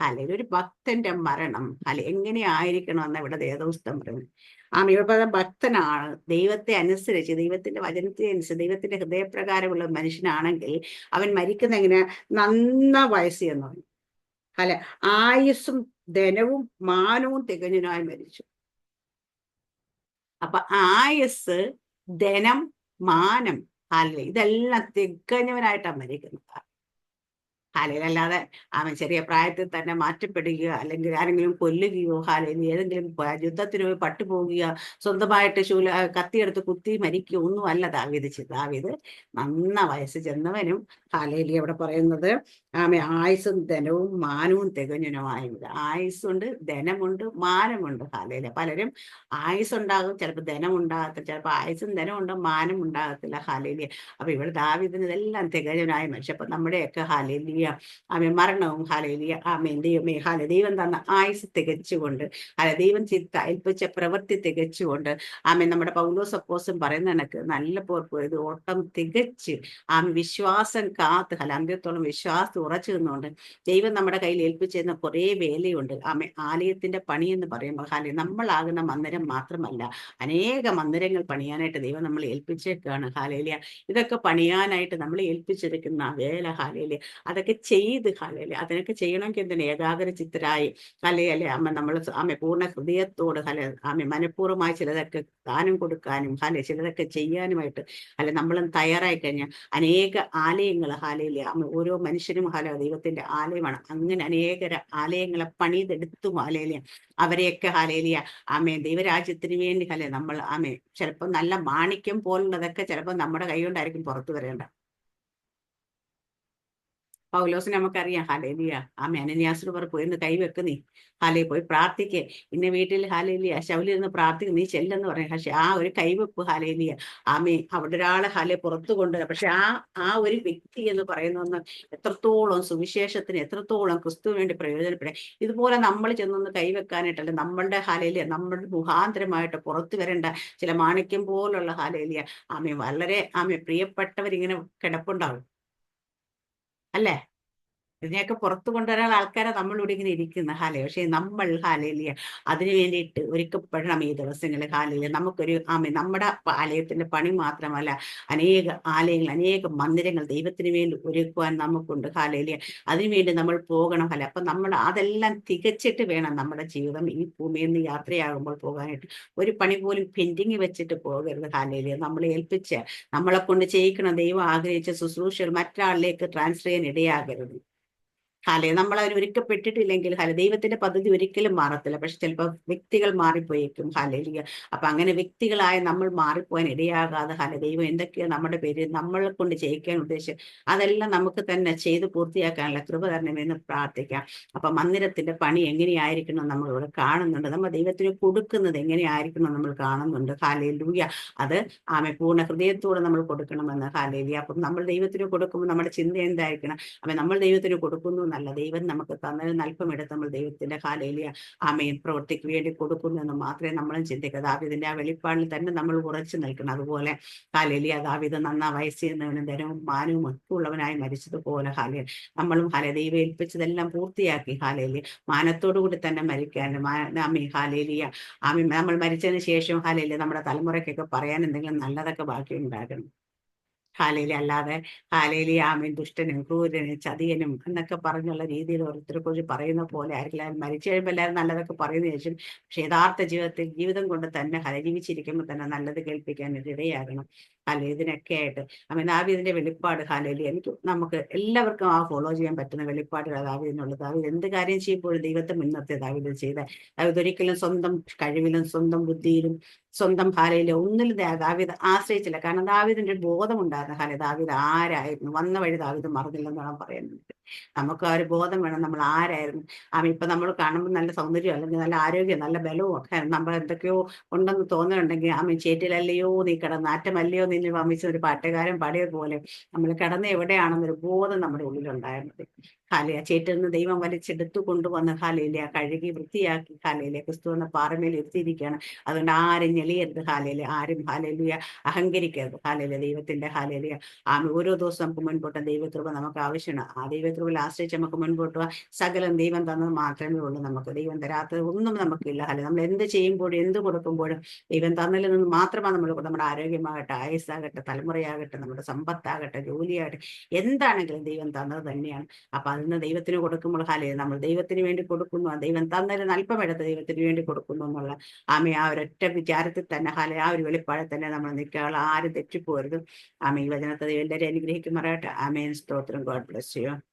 അല്ലെങ്കിൽ ഒരു ഭക്തന്റെ മരണം. അല്ലെ എങ്ങനെ ആയിരിക്കണം എന്ന് ഇവിടെ ദേവദൂസ്തം പറയുന്നത്? ആ ഇവിടെ ഭക്തനാണ്. ദൈവത്തെ അനുസരിച്ച് ദൈവത്തിന്റെ വചനത്തെ അനുസരിച്ച് ദൈവത്തിന്റെ ഹൃദയപ്രകാരമുള്ള മനുഷ്യനാണെങ്കിൽ അവൻ മരിക്കുന്ന എങ്ങനെ? നന്ന വയസ്സ് എന്ന് പറഞ്ഞു അല്ലെ ആയുസ്സും ധനവും മാനവും തികഞ്ഞനായി മരിച്ചു. അപ്പൊ ആയുസ് ധനം മാനം അല്ലെ ഇതെല്ലാം തികഞ്ഞവനായിട്ടാണ് മരിക്കുന്നത് അല്ലാതെ അവൻ ചെറിയ പ്രായത്തിൽ തന്നെ മാറ്റപ്പെടുകയോ അല്ലെങ്കിൽ ആരെങ്കിലും കൊല്ലുകയോ അല്ലെങ്കിൽ ഏതെങ്കിലും യുദ്ധത്തിന് പോയി പട്ടുപോകുകയോ സ്വന്തമായിട്ട് ശൂല കത്തിയെടുത്ത് കുത്തി മരിക്കുകയോ ഒന്നും അല്ല ദാവീത് ദാവീത് നന്ന വയസ്സ് ചെന്നവനും ഹാലയിൽ അവിടെ പറയുന്നത് ആമെ ആയുസ്സും ധനവും മാനവും തികഞ്ഞനുമായത് ആയുസ്സുണ്ട് ധനമുണ്ട് മാനമുണ്ട് ഹാലേലി പലരും ആയുസ്സുണ്ടാകും ചിലപ്പോൾ ധനം ഉണ്ടാകത്തില്ല ചിലപ്പോൾ ആയുസ്സും ധനം ഉണ്ട് മാനം ഉണ്ടാകത്തില്ല ഹാലയിൽ അപ്പൊ ഇവിടെ ദാവീദിന് ഇതെല്ലാം തികഞ്ഞനായ മനുഷ്യ അപ്പൊ നമ്മുടെയൊക്കെ ഹാലേലിയ ആമേ മരണവും ഹാലേലിയ ആമേ ദൈവമേ ഹാല ദൈവം തന്ന ആയുസ് തികച്ചുകൊണ്ട് അല്ല ദൈവം ചിത്ത ഏൽപ്പിച്ച പ്രവൃത്തി തികച്ചുകൊണ്ട് ആമേ നമ്മുടെ പൗലോസ് അപ്പോസും പറയുന്ന എനക്ക് നല്ല പോർപ്പ് ഇത് ഓട്ടം തികച്ച് ആമേ വിശ്വാസം കാത്ത് അല്ല അന്ത്യത്തോളം വിശ്വാസം ഉറച്ചു നിന്നുകൊണ്ട് ദൈവം നമ്മുടെ കയ്യിൽ ഏൽപ്പിച്ചിരുന്ന കുറേ വേലയുണ്ട്. ആമേ ആലയത്തിന്റെ പണി എന്ന് പറയുമ്പോൾ ഹാല നമ്മളാകുന്ന മന്ദിരം മാത്രമല്ല അനേക മന്ദിരങ്ങൾ പണിയാനായിട്ട് ദൈവം നമ്മൾ ഏൽപ്പിച്ചേക്കാണ്. ഹാലേലിയ ഇതൊക്കെ പണിയാനായിട്ട് നമ്മൾ ഏൽപ്പിച്ചിരിക്കുന്ന വേല ഹാലേലിയ അതൊക്കെ ചെയ്ത് ഹാലയിൽ അതിനൊക്കെ ചെയ്യണമെങ്കിൽ എന്തിനാ? ഏകാഗ്ര ചിത്തരായി. അല്ലെ? അമ്മ നമ്മൾ അമ്മ പൂർണ ഹൃദയത്തോട് ഹല അമ്മ മനഃപൂർവമായി ചിലതൊക്കെ ദാനം കൊടുക്കാനും ഹാലെ ചിലതൊക്കെ ചെയ്യാനുമായിട്ട് അല്ലെ നമ്മളും തയ്യാറായി കഴിഞ്ഞാൽ അനേക ആലയങ്ങൾ ഹാലയിലെ അമ്മ ഓരോ മനുഷ്യനും ഹാല ദൈവത്തിന്റെ ആലയമാണ്. അങ്ങനെ അനേക ആലയങ്ങളെ പണിതെടുത്തു ഹാലയിൽ അവരെയൊക്കെ ഹാലയിലിയ ആമേ ദൈവരാജ്യത്തിന് വേണ്ടി ഹലെ നമ്മൾ ആമേ ചിലപ്പോൾ നല്ല മാണിക്യം പോലുള്ളതൊക്കെ ചിലപ്പോൾ നമ്മുടെ കൈ കൊണ്ടായിരിക്കും പുറത്തു വരേണ്ട പൗലോസിനെ നമുക്കറിയാം. ഹലേലിയ ആ അനന്യാസിന് പറ പോയി കൈവെക്ക് നീ. ഹാലേ പോയി പ്രാർത്ഥിക്കേ. ഇന്ന വീട്ടിൽ ഹാലേലിയ ശൗലിരുന്ന് പ്രാർത്ഥിക്കും. നീ ചെല്ലെന്ന് പറയും. പക്ഷെ ആ ഒരു കൈവെപ്പ് ഹാലേലിയ ആമേ അവിടെ ഒരാളെ ഹാലെ പുറത്തു കൊണ്ടുവരാം. പക്ഷെ ആ ആ ഒരു വ്യക്തി എന്ന് പറയുന്ന എത്രത്തോളം സുവിശേഷത്തിന് എത്രത്തോളം ക്രിസ്തു വേണ്ടി പ്രയോജനപ്പെടാം ഇതുപോലെ നമ്മൾ ചെന്നൊന്ന് കൈവെക്കാനായിട്ടല്ല നമ്മളുടെ ഹാലേലിയ നമ്മളുടെ മുഖാന്തരമായിട്ട് പുറത്തു വരേണ്ട ചില മാണിക്യം പോലുള്ള ഹാലേലിയ ആമേ വളരെ ആമേ പ്രിയപ്പെട്ടവരിങ്ങനെ കിടപ്പുണ്ടാവും. അല്ലേ? ഇതിനെയൊക്കെ പുറത്തു കൊണ്ടുവരാൻ ആൾക്കാരെ നമ്മളിവിടെ ഇങ്ങനെ ഇരിക്കുന്ന. ഹാലേ പക്ഷേ നമ്മൾ ഹാലയിലിയ അതിനു വേണ്ടിയിട്ട് ഒരുക്കപ്പെടണം ഈ ദിവസങ്ങളിൽ ഹാലയിൽ നമുക്കൊരു ആമേ നമ്മുടെ ആലയത്തിന്റെ പണി മാത്രമല്ല അനേക ആലയങ്ങൾ അനേക മന്ദിരങ്ങൾ ദൈവത്തിന് വേണ്ടി ഒരുക്കുവാൻ നമുക്കുണ്ട് ഹാലയിലിയ അതിനുവേണ്ടി നമ്മൾ പോകണം ഹാല. അപ്പൊ നമ്മൾ അതെല്ലാം തികച്ചിട്ട് വേണം നമ്മുടെ ജീവിതം ഈ ഭൂമിയിൽ നിന്ന് യാത്രയാകുമ്പോൾ പോകാനായിട്ട്. ഒരു പണി പോലും പെൻഡിങ് വെച്ചിട്ട് പോകരുത് ഹാലയിലിയ നമ്മളെ ഏൽപ്പിച്ച് നമ്മളെ കൊണ്ട് ചെയ്യിക്കണം ദൈവം ആഗ്രഹിച്ച ശുശ്രൂഷകൾ മറ്റൊരാളിലേക്ക് ട്രാൻസ്ഫർ ചെയ്യാൻ ഇടയാകരുത്. ഹാലെ നമ്മൾ ഒരുക്കപ്പെട്ടിട്ടില്ലെങ്കിൽ ഹല ദൈവത്തിന്റെ പദ്ധതി ഒരിക്കലും മാറത്തില്ല. പക്ഷെ ചിലപ്പോൾ വ്യക്തികൾ മാറിപ്പോയേക്കും. ഹലലിയ അപ്പൊ അങ്ങനെ വ്യക്തികളായ നമ്മൾ മാറിപ്പോകാൻ ഇടയാകാതെ ഹല ദൈവം എന്തൊക്കെയാണ് നമ്മുടെ പേര് നമ്മളെ കൊണ്ട് ചെയ്യിക്കാൻ ഉദ്ദേശിച്ച് അതെല്ലാം നമുക്ക് തന്നെ ചെയ്ത് പൂർത്തിയാക്കാനുള്ള കൃപ തരണമെന്ന് പ്രാർത്ഥിക്കാം. അപ്പൊ മന്ദിരത്തിന്റെ പണി എങ്ങനെയായിരിക്കണം നമ്മൾ ഇവിടെ കാണുന്നുണ്ട്. നമ്മൾ ദൈവത്തിന് കൊടുക്കുന്നത് എങ്ങനെയായിരിക്കണം നമ്മൾ കാണുന്നുണ്ട്. ഹാലേലൂയ അത് ആമെ പൂർണ ഹൃദയത്തോടെ നമ്മൾ കൊടുക്കണമെന്ന്. ഹാലേലിയ അപ്പം നമ്മൾ ദൈവത്തിന് കൊടുക്കുമ്പോൾ നമ്മുടെ ചിന്ത എന്തായിരിക്കണം? അപ്പൊ നമ്മൾ ദൈവത്തിന് കൊടുക്കുന്നു എന്നല്ല ദൈവം നമുക്ക് തന്നത് നൽപ്പം എടുത്ത് നമ്മൾ ദൈവത്തിന്റെ കാലയിലെ ആമയും പ്രവൃത്തിക്ക് വേണ്ടി കൊടുക്കുന്നു എന്ന് മാത്രമേ നമ്മളും ചിന്തിക്കുക ദാവിദിന്റെ ആ വെളിപ്പാടിൽ തന്നെ നമ്മൾ ഉറച്ചു നിൽക്കണം. അതുപോലെ കാലയിലെ ദാവിദ് നന്നാ വയസ്സിരുന്നവനും ധനവും മാനവും ഒക്കെ ഉള്ളവനായി മരിച്ചതുപോലെ ഹാലയിൽ നമ്മളും ഹാല ദൈവം ഏൽപ്പിച്ചതെല്ലാം പൂർത്തിയാക്കി ഹാലയിലെ മാനത്തോടു കൂടി തന്നെ മരിക്കാനും ആമി ഹാലയിലിയ ആമി നമ്മൾ മരിച്ചതിന് ശേഷം ഹാലയിലെ നമ്മുടെ തലമുറയ്ക്കൊക്കെ പറയാൻ എന്തെങ്കിലും നല്ലതൊക്കെ ബാക്കി ഉണ്ടാകണം. ഹാലയിലെ അല്ലാതെ ഹാലയിലെ ആമീൻ ദുഷ്ടനും ക്രൂരനും ചതിയനും എന്നൊക്കെ പറഞ്ഞുള്ള രീതിയിൽ ഓരോരുത്തരെ കുറിച്ച് പറയുന്ന പോലെ ആയിരിക്കും മരിച്ചു കഴിയുമ്പോൾ എല്ലാവരും നല്ലതൊക്കെ പറയുന്ന ശേഷം പക്ഷെ യഥാർത്ഥ ജീവിതത്തിൽ ജീവിതം കൊണ്ട് തന്നെ ഹല ജീവിച്ചിരിക്കുമ്പോൾ തന്നെ നല്ലത് കേൾപ്പിക്കാൻ ഇടയാകണം. അല്ലെ ഇതിനൊക്കെ ആയിട്ട്. അമ്മ ദാവീദിന്റെ വെളിപ്പാട് ഹാലയിൽ എനിക്ക് നമുക്ക് എല്ലാവർക്കും ആ ഫോളോ ചെയ്യാൻ പറ്റുന്ന വെളിപ്പാടുകൾ ദാവീദിനുള്ളത്. ദാവീദ് എന്ത് കാര്യം ചെയ്യുമ്പോഴും ദൈവത്തെ മുന്നത്തെ ദാവീദ് ചെയ്ത. ദാവീദ് ഒരിക്കലും സ്വന്തം കഴിവിലും സ്വന്തം ബുദ്ധിയിലും സ്വന്തം ഭാര്യയിലെ ഒന്നിലും ദാവീദ് ആശ്രയിച്ചില്ല. കാരണം ദാവിദിന്റെ ബോധമുണ്ടായിരുന്ന. കാലം ദാവീദ് ആരായിരുന്നു? വന്ന വഴി ദാവിദ് മറന്നില്ലെന്നാണ് പറയുന്നത്. നമുക്ക് ആ ഒരു ബോധം വേണം. നമ്മൾ ആരായിരുന്നു? ആ ഇപ്പൊ നമ്മൾ കാണുമ്പോൾ നല്ല സൗന്ദര്യം അല്ലെങ്കിൽ നല്ല ആരോഗ്യം നല്ല ബലവും ഒക്കെ നമ്മൾ എന്തൊക്കെയോ ഉണ്ടെന്ന് തോന്നുന്നുണ്ടെങ്കിൽ ആമി ചേറ്റിലല്ലയോ നീ കിടന്ന് ആറ്റമല്ലയോ നിന്നെ വമിച്ച ഒരു പാട്ടുകാരൻ പാടിയതുപോലെ നമ്മൾ കിടന്ന് എവിടെയാണെന്നൊരു ബോധം നമ്മുടെ ഉള്ളിലുണ്ടായിരുന്നത്. ഹാലിയ ചേറ്റിൽ നിന്ന് ദൈവം വലിച്ചെടുത്തു കൊണ്ടുവന്ന് ഹാലയിലെ കഴുകി വൃത്തിയാക്കി ഹാലയിലെ ക്രിസ്തു എന്ന പാറമേൽ എത്തിയിരിക്കുകയാണ് അതുകൊണ്ട് ആരും ഞെളിയരുത് ഹാലയിലെ ആരും ഹാലയിലുയ അഹങ്കരിക്കരുത്. ഹാലയിലെ ദൈവത്തിന്റെ ഹാലയിലെ ആമി ഓരോ ദിവസം നമുക്ക് മുൻപോട്ട് ദൈവകൃപ നമുക്ക് ആവശ്യമാണ്. ആ ദൈവകൃപയിൽ ആശ്രയിച്ച് നമുക്ക് മുൻപോട്ട് പോവാം സകലം ദൈവം തന്നത് മാത്രമേ ഉള്ളൂ നമുക്ക്. ദൈവം തരാത്തത് ഒന്നും നമുക്കില്ല. അല്ലെ നമ്മൾ എന്ത് ചെയ്യുമ്പോഴും എന്ത് കൊടുക്കുമ്പോഴും ദൈവം തന്നതിൽ നിന്ന് മാത്രമാണ് നമ്മൾ നമ്മുടെ ആരോഗ്യമാകട്ടെ ആയുസ്സാകട്ടെ തലമുറയാകട്ടെ നമ്മുടെ സമ്പത്താകട്ടെ ജോലിയാകട്ടെ എന്താണെങ്കിലും ദൈവം തന്നത് തന്നെയാണ്. അപ്പൊ അതിന് ദൈവത്തിന് കൊടുക്കുമ്പോൾ ഹാലേ നമ്മൾ ദൈവത്തിന് വേണ്ടി കൊടുക്കുന്നു. ദൈവം തന്നതിൽ അല്പമെടുത്ത് ദൈവത്തിന് വേണ്ടി കൊടുക്കുന്നു എന്നുള്ള ആമ ആ ഒരൊറ്റ വിചാരത്തിൽ തന്നെ ഹാല ആ ഒരു വെളിപ്പാടിൽ തന്നെ നമ്മൾ നിൽക്കുക ആരും തെറ്റിപ്പോരുത്. ആമ ഈ വചനത്തെ ദൈവം എല്ലാവരും അനുഗ്രഹിക്കുമാറാകട്ടെ. ആമേൻ. സ്തോത്രം. ഗോഡ് ബ്ലസ് ചെയ്യും